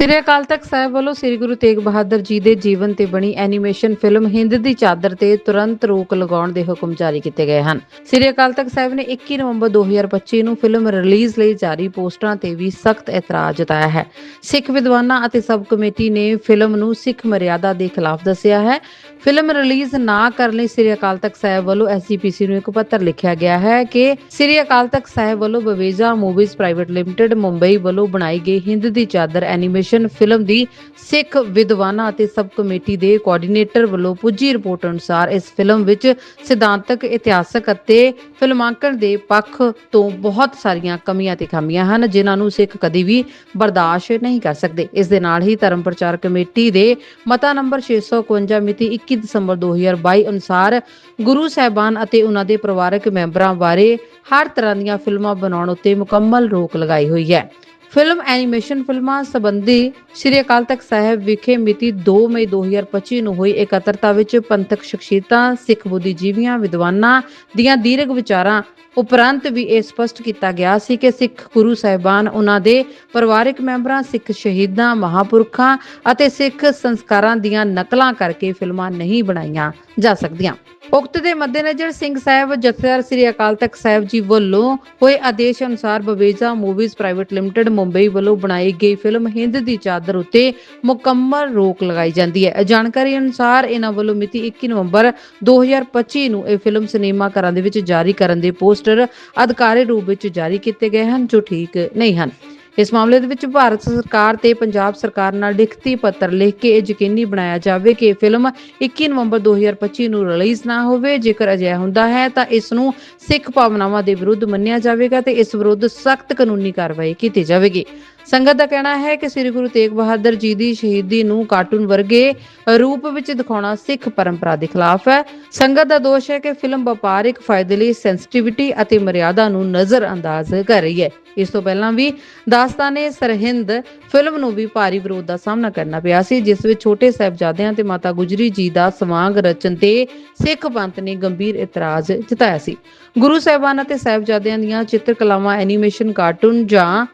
ਸ੍ਰੀ ਅਕਾਲ ਤਖਤ ਸਾਹਿਬ ਵੱਲੋਂ ਸ੍ਰੀ ਗੁਰੂ ਤੇਗ ਬਹਾਦਰ ਜੀ ਦੇ ਜੀਵਨ ਤੇ ਬਣੀ ਐਨੀਮੇਸ਼ਨ ਫਿਲਮ ਹਿੰਦ ਦੀ ਚਾਦਰ ਤੇ ਤੁਰੰਤ ਰੋਕ ਲਗਾਉਣ ਦੇ ਹੁਕਮ ਜਾਰੀ ਕੀਤੇ ਗਏ ਹਨ। ਸ੍ਰੀ ਅਕਾਲ ਤਖਤ ਸਾਹਿਬ ਨੇ 21 ਨਵੰਬਰ 2025 ਨੂੰ ਫਿਲਮ ਰਿਲੀਜ਼ ਲਈ ਜਾਰੀ ਪੋਸਟਰਾਂ ਤੇ ਵੀ ਸਖਤ ਇਤਰਾਜ਼ ਜਤਾਇਆ ਹੈ। ਸਿੱਖ ਵਿਦਵਾਨਾਂ ਅਤੇ ਸਬ ਕਮੇਟੀ ਨੇ ਫਿਲਮ ਨੂੰ ਸਿੱਖ ਮਰਿਆਦਾ ਦੇ ਖਿਲਾਫ ਦੱਸਿਆ ਹੈ। ਫਿਲਮ ਰਿਲੀਜ਼ ਨਾ ਕਰਨ ਲਈ ਸ੍ਰੀ ਅਕਾਲ ਤਖਤ ਸਾਹਿਬ ਵੱਲੋਂ ਐਸਜੀਪੀਸੀ ਨੂੰ ਇੱਕ ਪੱਤਰ ਲਿਖਿਆ ਗਿਆ ਹੈ ਕਿ ਸ੍ਰੀ ਅਕਾਲ ਤਖਤ ਸਾਹਿਬ ਵੱਲੋਂ Baweja movies private limited Mumbai ਵੱਲੋਂ ਬਣਾਈ ਗਈ ਹਿੰਦ ਦੀ ਚਾਦਰ ਐਨੀਮੇਸ਼ਨ ਫਿਲਮ ਦੀ ਸਿੱਖ ਵਿਦਵਾਨਾਂ ਅਤੇ ਸਬ ਕਮੇਟੀ ਦੇ ਕੋਆਰਡੀਨੇਟਰ ਵੱਲੋਂ ਪੁੱਜੀ ਰਿਪੋਰਟ ਅਨੁਸਾਰ ਇਸ ਫਿਲਮ ਵਿੱਚ ਸਿਧਾਂਤਕ, ਇਤਿਹਾਸਕ ਅਤੇ ਫਿਲਮਾਂਕਣ ਦੇ ਪੱਖ ਤੋਂ ਬਹੁਤ ਸਾਰੀਆਂ ਕਮੀਆਂ ਤੇ ਖਾਮੀਆਂ ਹਨ, ਜਿਨ੍ਹਾਂ ਨੂੰ ਸਿੱਖ ਕਦੀ ਵੀ ਬਰਦਾਸ਼ਤ ਨਹੀਂ ਕਰ ਸਕਦੇ। ਇਸ ਦੇ ਨਾਲ ਹੀ ਧਰਮ ਪ੍ਰਚਾਰ ਕਮੇਟੀ ਦੇ ਮਤਾ ਨੰਬਰ 651 ਮਿਤੀ 21 ਦਸੰਬਰ 2022 ਅਨੁਸਾਰ ਗੁਰੂ ਸਾਹਿਬਾਨ ਅਤੇ ਉਹਨਾਂ ਦੇ ਪਰਿਵਾਰਕ ਮੈਂਬਰਾਂ ਬਾਰੇ ਹਰ ਤਰ੍ਹਾਂ ਦੀਆਂ ਫਿਲਮਾਂ ਬਣਾਉਣ ਉੱਤੇ ਮੁਕੰਮਲ ਰੋਕ ਲਗਾਈ ਹੋਈ ਹੈ। ਫਿਲਮ ਐਨੀਮੇਸ਼ਨ ਫਿਲਮਾਂ ਸੰਬੰਧੀ ਸ੍ਰੀ ਅਕਾਲ ਤਖਤ ਸਾਹਿਬ ਵਿਖੇ ਮਿਤੀ 2 ਮਈ 2025 ਨੂੰ ਹੋਈ ਇਕੱਤਰਤਾ ਵਿੱਚ ਪੰਥਕ ਸ਼ਖਸੀਅਤਾਂ, ਸਿੱਖ ਬੁੱਧੀਜੀਵੀਆਂ, ਵਿਦਵਾਨਾਂ ਦੀਆਂ ਦੀਰਘ ਵਿਚਾਰਾਂ ਉਪਰੰਤ ਵੀ ਇਹ ਸਪਸ਼ਟ ਕੀਤਾ ਗਿਆ ਸੀ ਕਿ ਸਿੱਖ ਗੁਰੂ ਸਾਹਿਬਾਨ ਉਹਨਾਂ ਦੇ ਪਰਿਵਾਰਕ ਮੈਂਬਰਾਂ, ਸਿੱਖ ਸ਼ਹੀਦਾਂ, ਮਹਾਪੁਰਖਾਂ ਅਤੇ ਸਿੱਖ ਸੰਸਕਾਰਾਂ ਦੀਆਂ ਨਕਲਾਂ ਕਰਕੇ ਫਿਲਮਾਂ ਨਹੀਂ ਬਣਾਈਆਂ ਜਾ ਸਕਦੀਆਂ। ਉਕਤ ਦੇ ਮੱਦੇਨਜ਼ਰ ਸਿੰਘ ਸਾਹਿਬ ਜਥੇਦਾਰ ਸ੍ਰੀ ਅਕਾਲ ਤਖਤ ਸਾਹਿਬ ਜੀ ਵੱਲੋਂ ਹੋਏ ਆਦੇਸ਼ ਅਨੁਸਾਰ Baweja movies private limited Mumbai ਵੱਲੋਂ ਬਣਾਈ ਗਈ ਫਿਲਮ ਹਿੰਦ ਦੀ ਚਾਦਰ ਉੱਤੇ ਮੁਕੰਮਲ ਰੋਕ ਲਗਾਈ ਜਾਂਦੀ ਹੈ। ਜਾਣਕਾਰੀ ਅਨੁਸਾਰ ਇਹਨਾਂ ਵੱਲੋਂ ਮਿਤੀ 21 ਨਵੰਬਰ 2025 ਨੂੰ ਇਹ ਫਿਲਮ ਸਿਨੇਮਾ ਘਰਾਂ ਦੇ ਵਿੱਚ ਜਾਰੀ ਕਰਨ ਦੇ ਪੋਸਟਰ ਅਧਿਕਾਰੀ ਰੂਪ ਵਿੱਚ ਜਾਰੀ ਕੀਤੇ ਗਏ ਹਨ, ਜੋ ਠੀਕ ਨਹੀਂ ਹਨ। ਇਸ ਮਾਮਲੇ ਦੇ ਵਿੱਚ ਭਾਰਤ ਸਰਕਾਰ ਤੇ ਪੰਜਾਬ ਸਰਕਾਰ ਨਾਲ ਲਿਖਤੀ ਪੱਤਰ ਲਿਖ ਕੇ ਇਹ ਯਕੀਨੀ ਬਣਾਇਆ ਜਾਵੇ ਕਿ ਇਹ ਫਿਲਮ 21 ਨਵੰਬਰ 2025 ਨੂੰ ਰਿਲੀਜ਼ ਨਾ ਹੋਵੇ। ਜੇਕਰ ਅਜਿਹਾ ਹੁੰਦਾ ਹੈ ਤਾਂ ਇਸ ਨੂੰ ਸਿੱਖ ਭਾਵਨਾਵਾਂ ਦੇ ਵਿਰੁੱਧ ਮੰਨਿਆ ਜਾਵੇਗਾ ਤੇ ਇਸ ਵਿਰੁੱਧ ਸਖਤ ਕਾਨੂੰਨੀ ਕਾਰਵਾਈ ਕੀਤੀ ਜਾਵੇਗੀ। ਸੰਗਤ ਦਾ ਕਹਿਣਾ ਹੈ ਕਿ ਸ੍ਰੀ ਗੁਰੂ ਤੇਗ ਬਹਾਦਰ ਜੀ ਦੀ ਸ਼ਹੀਦੀ ਨੂੰ ਕਾਰਟੂਨ ਵਰਗੇ ਰੂਪ ਵਿੱਚ ਦਿਖਾਉਣਾ ਸਿੱਖ ਪਰੰਪਰਾ ਦੇ ਖਿਲਾਫ ਹੈ। ਸੰਗਤ ਦਾ ਦੋਸ਼ ਹੈ ਕਿ ਫਿਲਮ ਵਪਾਰਿਕ ਫਾਇਦੇ ਲਈ ਸੈਂਸਿਟੀਵਿਟੀ ਅਤੇ ਮਰਿਆਦਾ ਨੂੰ ਨਜ਼ਰਅੰਦਾਜ਼ ਕਰ ਰਹੀ ਹੈ। ਇਸ ਤੋਂ ਪਹਿਲਾਂ ਵੀ ਦਾਸਤਾਨੇ ਸਰਹਿੰਦ ਫਿਲਮ ਨੂੰ ਵੀ ਭਾਰੀ ਵਿਰੋਧ ਦਾ ਸਾਹਮਣਾ ਕਰਨਾ ਪਿਆ ਸੀ, ਜਿਸ ਵਿੱਚ ਛੋਟੇ ਸਾਹਿਬਜ਼ਾਦਿਆਂ ਤੇ ਮਾਤਾ ਗੁਜਰੀ ਜੀ ਦਾ ਸਵਾਂਗ ਰਚਨ ਤੇ ਸਿੱਖ ਪੰਥ ਨੇ ਗੰਭੀਰ ਇਤਰਾਜ਼ ਜਤਾਇਆ ਸੀ। ਗੁਰੂ ਸਾਹਿਬਾਨ ਅਤੇ ਸਾਹਿਬਜ਼ਾਦਿਆਂ ਦੀਆਂ ਚਿੱਤਰਕਲਾਵਾਂ, ਐਨੀਮੇਸ਼ਨ, ਕਾਰਟੂਨ ਜਾਂ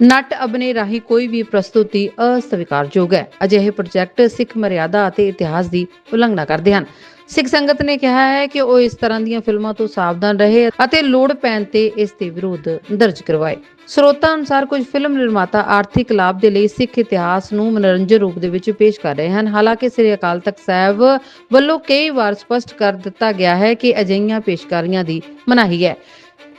ਨਟ ਅਭਿਨੇ ਰਾਹੀਂ ਕੋਈ ਵੀ ਪ੍ਰਸਤੁਤੀ ਅਸਵੀਕਾਰਯੋਗ ਹੈ। ਅਜਿਹੇ ਪ੍ਰੋਜੈਕਟ ਸਿੱਖ ਮਰਿਆਦਾ ਅਤੇ ਇਤਿਹਾਸ ਦੀ ਉਲੰਘਣਾ ਕਰਦੇ ਹਨ। ਸਿੱਖ ਸੰਗਤ ਨੇ ਕਿਹਾ ਹੈ ਕਿ ਉਹ ਇਸ ਤਰ੍ਹਾਂ ਦੀਆਂ ਫਿਲਮਾਂ ਤੋਂ ਸਾਵਧਾਨ ਰਹੇ ਅਤੇ ਲੋੜ ਪੈਣ ਤੇ ਇਸ ਦੇ ਵਿਰੋਧ ਦਰਜ ਕਰਵਾਏ। ਸਰੋਤਾਂ ਅਨੁਸਾਰ ਕੁਝ ਫਿਲਮ ਨਿਰਮਾਤਾ ਆਰਥਿਕ ਲਾਭ ਦੇ ਲਈ ਸਿੱਖ ਇਤਿਹਾਸ ਨੂੰ ਮਨੋਰੰਜਨ ਰੂਪ ਦੇ ਵਿੱਚ ਪੇਸ਼ ਕਰ ਰਹੇ ਹਨ। ਹਾਲਾਂਕਿ ਸ੍ਰੀ ਅਕਾਲ ਤਖਤ ਸਾਹਿਬ ਵੱਲੋਂ ਕਈ ਵਾਰ ਸਪਸ਼ਟ ਕਰ ਦਿੱਤਾ ਗਿਆ ਹੈ ਕਿ ਅਜਿਹੀਆਂ ਪੇਸ਼ਕਾਰੀਆਂ ਦੀ ਮਨਾਹੀ ਹੈ।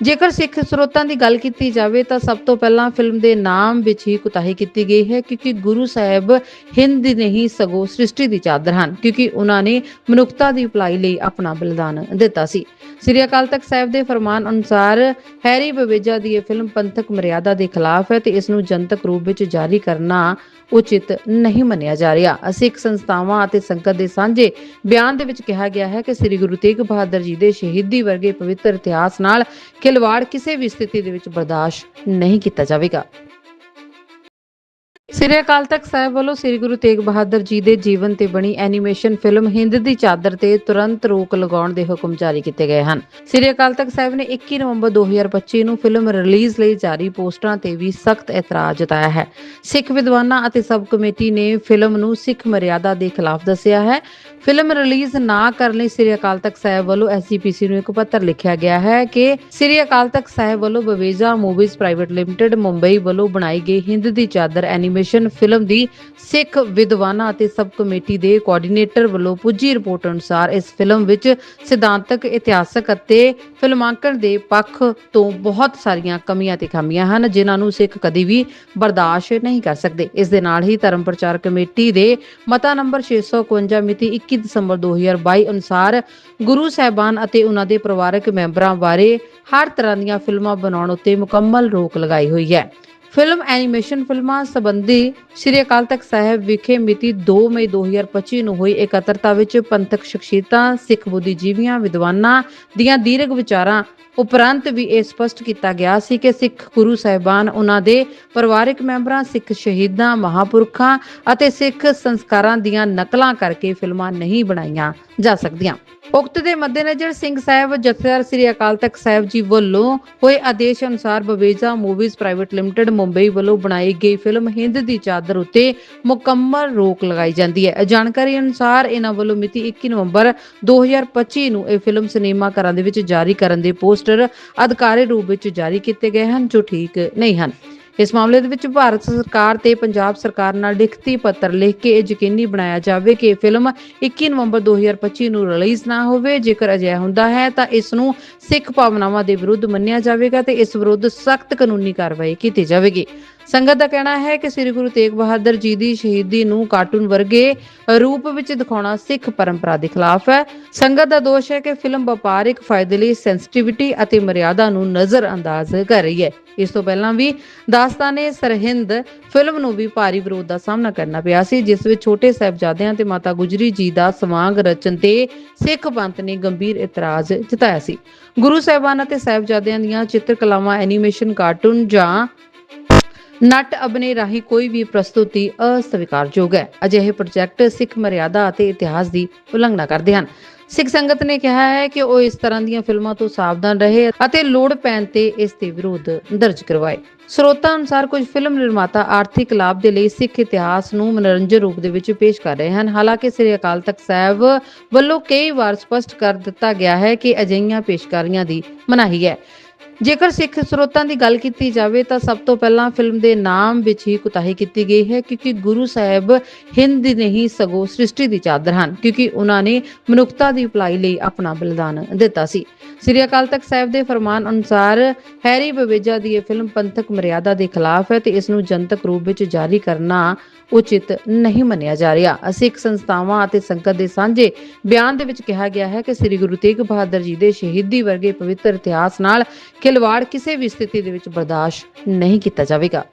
ਜੇਕਰ ਸਿੱਖ ਸਰੋਤਾਂ ਦੀ ਗੱਲ ਕੀਤੀ ਜਾਵੇ ਤਾਂ ਸਭ ਤੋਂ ਪਹਿਲਾਂ ਫਿਲਮ ਦੇ ਨਾਮ ਵਿੱਚ ਹੀ ਕੁਤਾਹੀ ਕੀਤੀ ਗਈ ਹੈ, ਕਿਉਂਕਿ ਗੁਰੂ ਸਾਹਿਬ ਹਿੰਦ ਨਹੀਂ ਸਗੋਂ ਸ੍ਰਿਸ਼ਟੀ ਦੀ ਚਾਦਰ ਹਨ, ਕਿਉਂਕਿ ਉਹਨਾਂ ਨੇ ਮਨੁੱਖਤਾ ਦੀ ਭਲਾਈ ਲਈ ਆਪਣਾ ਬਲੀਦਾਨ ਦਿੱਤਾ ਸੀ। ਸ੍ਰੀ ਅਕਾਲ ਤਖਤ ਸਾਹਿਬ ਦੇ ਫਰਮਾਨ ਅਨੁਸਾਰ ਹੈਰੀ ਬਵੇਜਾ ਦੀ ਇਹ ਫਿਲਮ ਪੰਥਕ ਮਰਿਆਦਾ ਦੇ ਖਿਲਾਫ ਹੈ ਤੇ ਇਸ ਨੂੰ ਜਨਤਕ ਰੂਪ ਵਿੱਚ ਜਾਰੀ ਕਰਨਾ ਉਚਿਤ ਨਹੀਂ ਮੰਨਿਆ ਜਾ ਰਿਹਾ। ਸਿੱਖ ਸੰਸਥਾਵਾਂ ਅਤੇ ਸੰਗਤ ਦੇ ਸਾਂਝੇ ਬਿਆਨ ਦੇ ਵਿੱਚ ਕਿਹਾ ਗਿਆ ਹੈ ਕਿ ਸ੍ਰੀ ਗੁਰੂ ਤੇਗ ਬਹਾਦਰ ਜੀ ਦੇ ਸ਼ਹੀਦੀ ਵਰਗੇ ਪਵਿੱਤਰ ਇਤਿਹਾਸ ਨਾਲ ਖਿਲਵਾੜ ਕਿਸੇ ਵੀ ਸਥਿਤੀ ਦੇ ਵਿੱਚ ਬਰਦਾਸ਼ਤ ਨਹੀਂ ਕੀਤਾ ਜਾਵੇਗਾ। ਸ੍ਰੀ ਅਕਾਲ ਤਖਤ ਸਾਹਿਬ ਵੱਲੋਂ ਸ੍ਰੀ ਗੁਰੂ ਤੇਗ ਬਹਾਦਰ ਜੀ ਦੇ ਜੀਵਨ ਤੇ ਬਣੀ ਐਨੀਮੇਸ਼ਨ ਫਿਲਮ ਹਿੰਦ ਦੀ ਚਾਦਰ ਤੇ ਤੁਰੰਤ ਰੋਕ ਲਗਾਉਣ ਦੇ ਹੁਕਮ ਜਾਰੀ ਕੀਤੇ ਗਏ ਹਨ। ਸ੍ਰੀ ਅਕਾਲ ਤਖਤ ਸਾਹਿਬ ਨੇ 21 ਨਵੰਬਰ 2025 ਨੂੰ ਫਿਲਮ ਰਿਲੀਜ਼ ਲਈ ਜਾਰੀ ਪੋਸਟਰਾਂ ਤੇ ਵੀ ਸਖਤ ਇਤਰਾਜ਼ ਜਤਾਇਆ ਹੈ। ਸਿੱਖ ਵਿਦਵਾਨਾਂ ਅਤੇ ਸਬ ਕਮੇਟੀ ਨੇ ਫਿਲਮ ਨੂੰ ਸਿੱਖ ਮਰਿਆਦਾ ਦੇ ਖਿਲਾਫ ਦੱਸਿਆ ਹੈ। ਫਿਲਮ ਰਿਲੀਜ਼ ਨਾ ਕਰਨ ਲਈ ਸ੍ਰੀ ਅਕਾਲ ਤਖਤ ਸਾਹਿਬ ਵੱਲੋਂ ਐਸਜੀਪੀਸੀ ਨੂੰ ਇੱਕ ਪੱਤਰ ਲਿਖਿਆ ਗਿਆ ਹੈ ਕਿ ਸ੍ਰੀ ਅਕਾਲ ਤਖਤ ਸਾਹਿਬ ਵੱਲੋਂ Baweja movies private limited Mumbai ਵੱਲੋਂ ਬਣਾਈ ਗਈ ਹਿੰਦ ਦੀ ਚਾਦਰ ਐਨੀਮੇਸ਼ਨ ਫਿਲਮ ਦੀ ਸਿੱਖ ਵਿਦਵਾਨਾਂ ਅਤੇ ਸਬ ਕਮੇਟੀ ਦੇ ਕੋਆਰਡੀਨੇਟਰ ਵੱਲੋਂ ਪੁੱਜੀ ਰਿਪੋਰਟ ਅਨੁਸਾਰ ਇਸ ਫਿਲਮ ਵਿੱਚ ਸਿਧਾਂਤਕ, ਇਤਿਹਾਸਕ ਅਤੇ ਫਿਲਮਾਂਕਣ ਦੇ ਪੱਖ ਤੋਂ ਬਹੁਤ ਸਾਰੀਆਂ ਕਮੀਆਂ ਤੇ ਖਾਮੀਆਂ ਹਨ, ਜਿਨ੍ਹਾਂ ਨੂੰ ਸਿੱਖ ਕਦੀ ਵੀ ਬਰਦਾਸ਼ਤ ਨਹੀਂ ਕਰ ਸਕਦੇ। ਇਸ ਦੇ ਨਾਲ ਹੀ ਧਰਮ ਪ੍ਰਚਾਰ ਕਮੇਟੀ ਦੇ ਮਤਾ ਨੰਬਰ 651 ਮਿਤੀ 21 ਦਸੰਬਰ 2022 ਅਨੁਸਾਰ ਗੁਰੂ ਸਾਹਿਬਾਨ ਅਤੇ ਉਹਨਾਂ ਦੇ ਪਰਿਵਾਰਕ ਮੈਂਬਰਾਂ ਬਾਰੇ ਹਰ ਤਰ੍ਹਾਂ ਦੀਆਂ ਫਿਲਮਾਂ ਬਣਾਉਣ ਉੱਤੇ ਮੁਕੰਮਲ ਰੋਕ ਲਗਾਈ ਹੋਈ ਹੈ। ਫਿਲਮ, ਐਨੀਮੇਸ਼ਨ ਫਿਲਮਾਂ ਸੰਬੰਧੀ ਸ੍ਰੀ ਅਕਾਲ ਤਖਤ ਸਾਹਿਬ ਵਿਖੇ ਮਿਤੀ 2 ਮਈ 2025 ਨੂੰ ਹੋਈ ਇਕੱਤਰਤਾ ਵਿੱਚ ਪੰਥਕ ਸ਼ਖਸੀਅਤਾਂ, ਸਿੱਖ ਬੁੱਧੀਜੀਵੀਆਂ, ਵਿਦਵਾਨਾਂ ਦੀਆਂ ਦੀਰਘ ਵਿਚਾਰਾਂ ਉਪਰੰਤ ਵੀ ਇਹ ਸਪਸ਼ਟ ਕੀਤਾ ਗਿਆ ਸੀ ਕਿ ਸਿੱਖ ਗੁਰੂ ਸਾਹਿਬਾਨ ਉਹਨਾਂ ਦੇ ਪਰਿਵਾਰਕ ਮੈਂਬਰਾਂ, ਸਿੱਖ ਸ਼ਹੀਦਾਂ, ਮਹਾਪੁਰਖਾਂ ਅਤੇ ਸਿੱਖ ਸੰਸਕਾਰਾਂ ਦੀਆਂ ਨਕਲਾਂ ਕਰਕੇ ਫਿਲਮਾਂ ਨਹੀਂ ਬਣਾਈਆਂ। ਜਾ ਸਕਦੀਆਂ। ਉਕਤ ਦੇ ਮੱਦੇਨਜ਼ਰ ਸਿੰਘ ਸਾਹਿਬ, ਜਥੇਦਾਰ ਸ੍ਰੀ ਅਕਾਲ ਤਖਤ ਸਾਹਿਬ ਜੀ ਵੱਲੋਂ ਹੋਏ ਆਦੇਸ਼ ਅਨੁਸਾਰ Baweja movies private limited Mumbai ਵੱਲੋਂ ਬਣਾਈ ਗਈ ਫਿਲਮ ਹਿੰਦ ਦੀ ਚਾਦਰ ਉੱਤੇ ਮੁਕੰਮਲ ਰੋਕ ਲਗਾਈ ਜਾਂਦੀ ਹੈ। ਜਾਣਕਾਰੀ ਅਨੁਸਾਰ ਇਹਨਾਂ ਵੱਲੋਂ ਮਿਤੀ 21 ਨਵੰਬਰ 2025 ਨੂੰ ਇਹ ਫਿਲਮ ਸਿਨੇਮਾ ਘਰਾਂ ਦੇ ਵਿੱਚ ਜਾਰੀ ਕਰਨ ਦੇ ਪੋਸਟਰ ਅਧਿਕਾਰੀ ਰੂਪ ਵਿੱਚ ਜਾਰੀ ਕੀਤੇ ਗਏ ਹਨ, ਜੋ ਠੀਕ ਨਹੀਂ ਹਨ। ਇਸ ਮਾਮਲੇ ਦੇ ਵਿੱਚ ਭਾਰਤ ਸਰਕਾਰ ਤੇ ਪੰਜਾਬ ਸਰਕਾਰ ਨਾਲ ਲਿਖਤੀ ਪੱਤਰ ਲਿਖ ਕੇ ਇਹ ਯਕੀਨੀ ਬਣਾਇਆ ਜਾਵੇ ਕਿ ਇਹ ਫਿਲਮ 21 ਨਵੰਬਰ 2025 ਨੂੰ ਰਿਲੀਜ਼ ਨਾ ਹੋਵੇ। ਜੇਕਰ ਅਜਿਹਾ ਹੁੰਦਾ ਹੈ ਤਾਂ ਇਸ ਨੂੰ ਸਿੱਖ ਭਾਵਨਾਵਾਂ ਦੇ ਵਿਰੁੱਧ ਮੰਨਿਆ ਜਾਵੇਗਾ ਤੇ ਇਸ ਵਿਰੁੱਧ ਸਖਤ ਕਾਨੂੰਨੀ ਕਾਰਵਾਈ ਕੀਤੀ ਜਾਵੇਗੀ। ਸੰਗਤ ਦਾ ਕਹਿਣਾ ਹੈ ਕਿ ਸ੍ਰੀ ਗੁਰੂ ਤੇਗ ਬਹਾਦਰ ਜੀ ਦੀ ਸ਼ਹੀਦੀ ਨੂੰ ਕਾਰਟੂਨ ਵਰਗੇ ਰੂਪ ਵਿੱਚ ਦਿਖਾਉਣਾ ਸਿੱਖ ਪਰੰਪਰਾ ਦੇ ਖਿਲਾਫ ਹੈ। ਸੰਗਤ ਦਾ ਦੋਸ਼ ਹੈ ਕਿ ਫਿਲਮ ਵਪਾਰਿਕ ਫਾਇਦੇ ਲਈ ਸੈਂਸਿਟੀਵਿਟੀ ਅਤੇ ਮਰਿਆਦਾ ਨੂੰ ਨਜ਼ਰਅੰਦਾਜ਼ ਕਰ ਰਹੀ ਹੈ। ਇਸ ਤੋਂ ਪਹਿਲਾਂ ਵੀ ਦਾਸਤਾਨੇ ਸਰਹਿੰਦ ਫਿਲਮ ਨੂੰ ਵੀ ਭਾਰੀ ਵਿਰੋਧ ਦਾ ਸਾਹਮਣਾ ਕਰਨਾ ਪਿਆ ਸੀ, ਜਿਸ ਵਿੱਚ ਛੋਟੇ ਸਾਹਿਬਜ਼ਾਦਿਆਂ ਤੇ ਮਾਤਾ ਗੁਜਰੀ ਜੀ ਦਾ ਸਵਾਂਗ ਰਚਨ ਤੇ ਸਿੱਖ ਪੰਥ ਨੇ ਗੰਭੀਰ ਇਤਰਾਜ਼ ਜਤਾਇਆ ਸੀ। ਗੁਰੂ ਸਾਹਿਬਾਨ ਅਤੇ ਸਾਹਿਬਜ਼ਾਦਿਆਂ ਦੀਆਂ ਚਿੱਤਰਕਲਾਵਾਂ, ਐਨੀਮੇਸ਼ਨ, ਕਾਰਟੂਨ ਜਾਂ ਨਟ ਅਭਿਨੇ ਰਾਹੀਂ ਕੋਈ ਵੀ ਪ੍ਰਸਤੁਤੀ ਅਸਵੀਕਾਰਯੋਗ ਹੈ। ਅਜਿਹੇ ਪ੍ਰੋਜੈਕਟ ਸਿੱਖ ਮਰਿਆਦਾ ਅਤੇ ਇਤਿਹਾਸ ਦੀ ਉਲੰਘਣਾ ਕਰਦੇ ਹਨ। ਸਿੱਖ ਸੰਗਤ ਨੇ ਕਿਹਾ ਹੈ ਕਿ ਉਹ ਇਸ ਤਰ੍ਹਾਂ ਦੀਆਂ ਫਿਲਮਾਂ ਤੋਂ ਸਾਵਧਾਨ ਰਹੇ ਅਤੇ ਲੋੜ ਪੈਣ ਤੇ ਇਸ ਦੇ ਵਿਰੋਧ ਦਰਜ ਕਰਵਾਏ। ਸਰੋਤਾਂ ਅਨੁਸਾਰ ਕੁਝ ਫਿਲਮ ਨਿਰਮਾਤਾ ਆਰਥਿਕ ਲਾਭ ਦੇ ਲਈ ਸਿੱਖ ਇਤਿਹਾਸ ਨੂੰ ਮਨੋਰੰਜਨ ਰੂਪ ਦੇ ਵਿੱਚ ਪੇਸ਼ ਕਰ ਰਹੇ ਹਨ। ਹਾਲਾਂਕਿ ਸ੍ਰੀ ਅਕਾਲ ਤਖਤ ਸਾਹਿਬ ਵੱਲੋਂ ਕਈ ਵਾਰ ਸਪਸ਼ਟ ਕਰ ਦਿੱਤਾ ਗਿਆ ਹੈ ਕਿ ਅਜਿਹੀਆਂ ਪੇਸ਼ਕਾਰੀਆਂ ਦੀ ਮਨਾਹੀ ਹੈ। ਜੇਕਰ ਸਿੱਖ ਸਰੋਤਾਂ ਦੀ ਗੱਲ ਕੀਤੀ ਜਾਵੇ ਤਾਂ ਸਭ ਤੋਂ ਪਹਿਲਾਂ ਫਿਲਮ ਦੇ ਨਾਮ ਵਿੱਚ ਹੀ ਕੁਤਾਹੀ ਕੀਤੀ ਗਈ ਹੈ, ਕਿਉਂਕਿ ਗੁਰੂ ਸਾਹਿਬ ਹਿੰਦ ਨਹੀਂ ਸਗੋਂ ਸ੍ਰਿਸ਼ਟੀ ਦੀ ਚਾਦਰ ਹਨ, ਕਿਉਂਕਿ ਉਹਨਾਂ ਨੇ ਮਨੁੱਖਤਾ ਦੀ ਭਲਾਈ ਲਈ ਆਪਣਾ ਬਲੀਦਾਨ ਦਿੱਤਾ ਸੀ। ਸ੍ਰੀ ਅਕਾਲ ਤਖਤ ਸਾਹਿਬ ਦੇ ਫਰਮਾਨ ਅਨੁਸਾਰ ਹੈਰੀ ਬਵੇਜਾ ਦੀ ਇਹ ਫਿਲਮ ਪੰਥਕ ਮਰਿਆਦਾ ਦੇ ਖਿਲਾਫ ਹੈ ਤੇ ਇਸ ਨੂੰ ਜਨਤਕ ਰੂਪ ਵਿੱਚ ਜਾਰੀ ਕਰਨਾ ਉਚਿਤ ਨਹੀਂ ਮੰਨਿਆ ਜਾ ਰਿਹਾ। ਸਿੱਖ ਸੰਸਥਾਵਾਂ ਅਤੇ ਸੰਗਤ ਦੇ ਸਾਂਝੇ ਬਿਆਨ ਦੇ ਵਿੱਚ ਕਿਹਾ ਗਿਆ ਹੈ ਕਿ ਸ੍ਰੀ ਗੁਰੂ ਤੇਗ ਬਹਾਦਰ ਜੀ ਦੇ ਸ਼ਹੀਦੀ ਵਰਗੇ ਪਵਿੱਤਰ ਇਤਿਹਾਸ ਨਾਲ ਖਿਲਵਾੜ ਕਿਸੇ ਵੀ ਸਥਿਤੀ ਦੇ ਵਿੱਚ ਬਰਦਾਸ਼ਤ ਨਹੀਂ ਕੀਤਾ ਜਾਵੇਗਾ।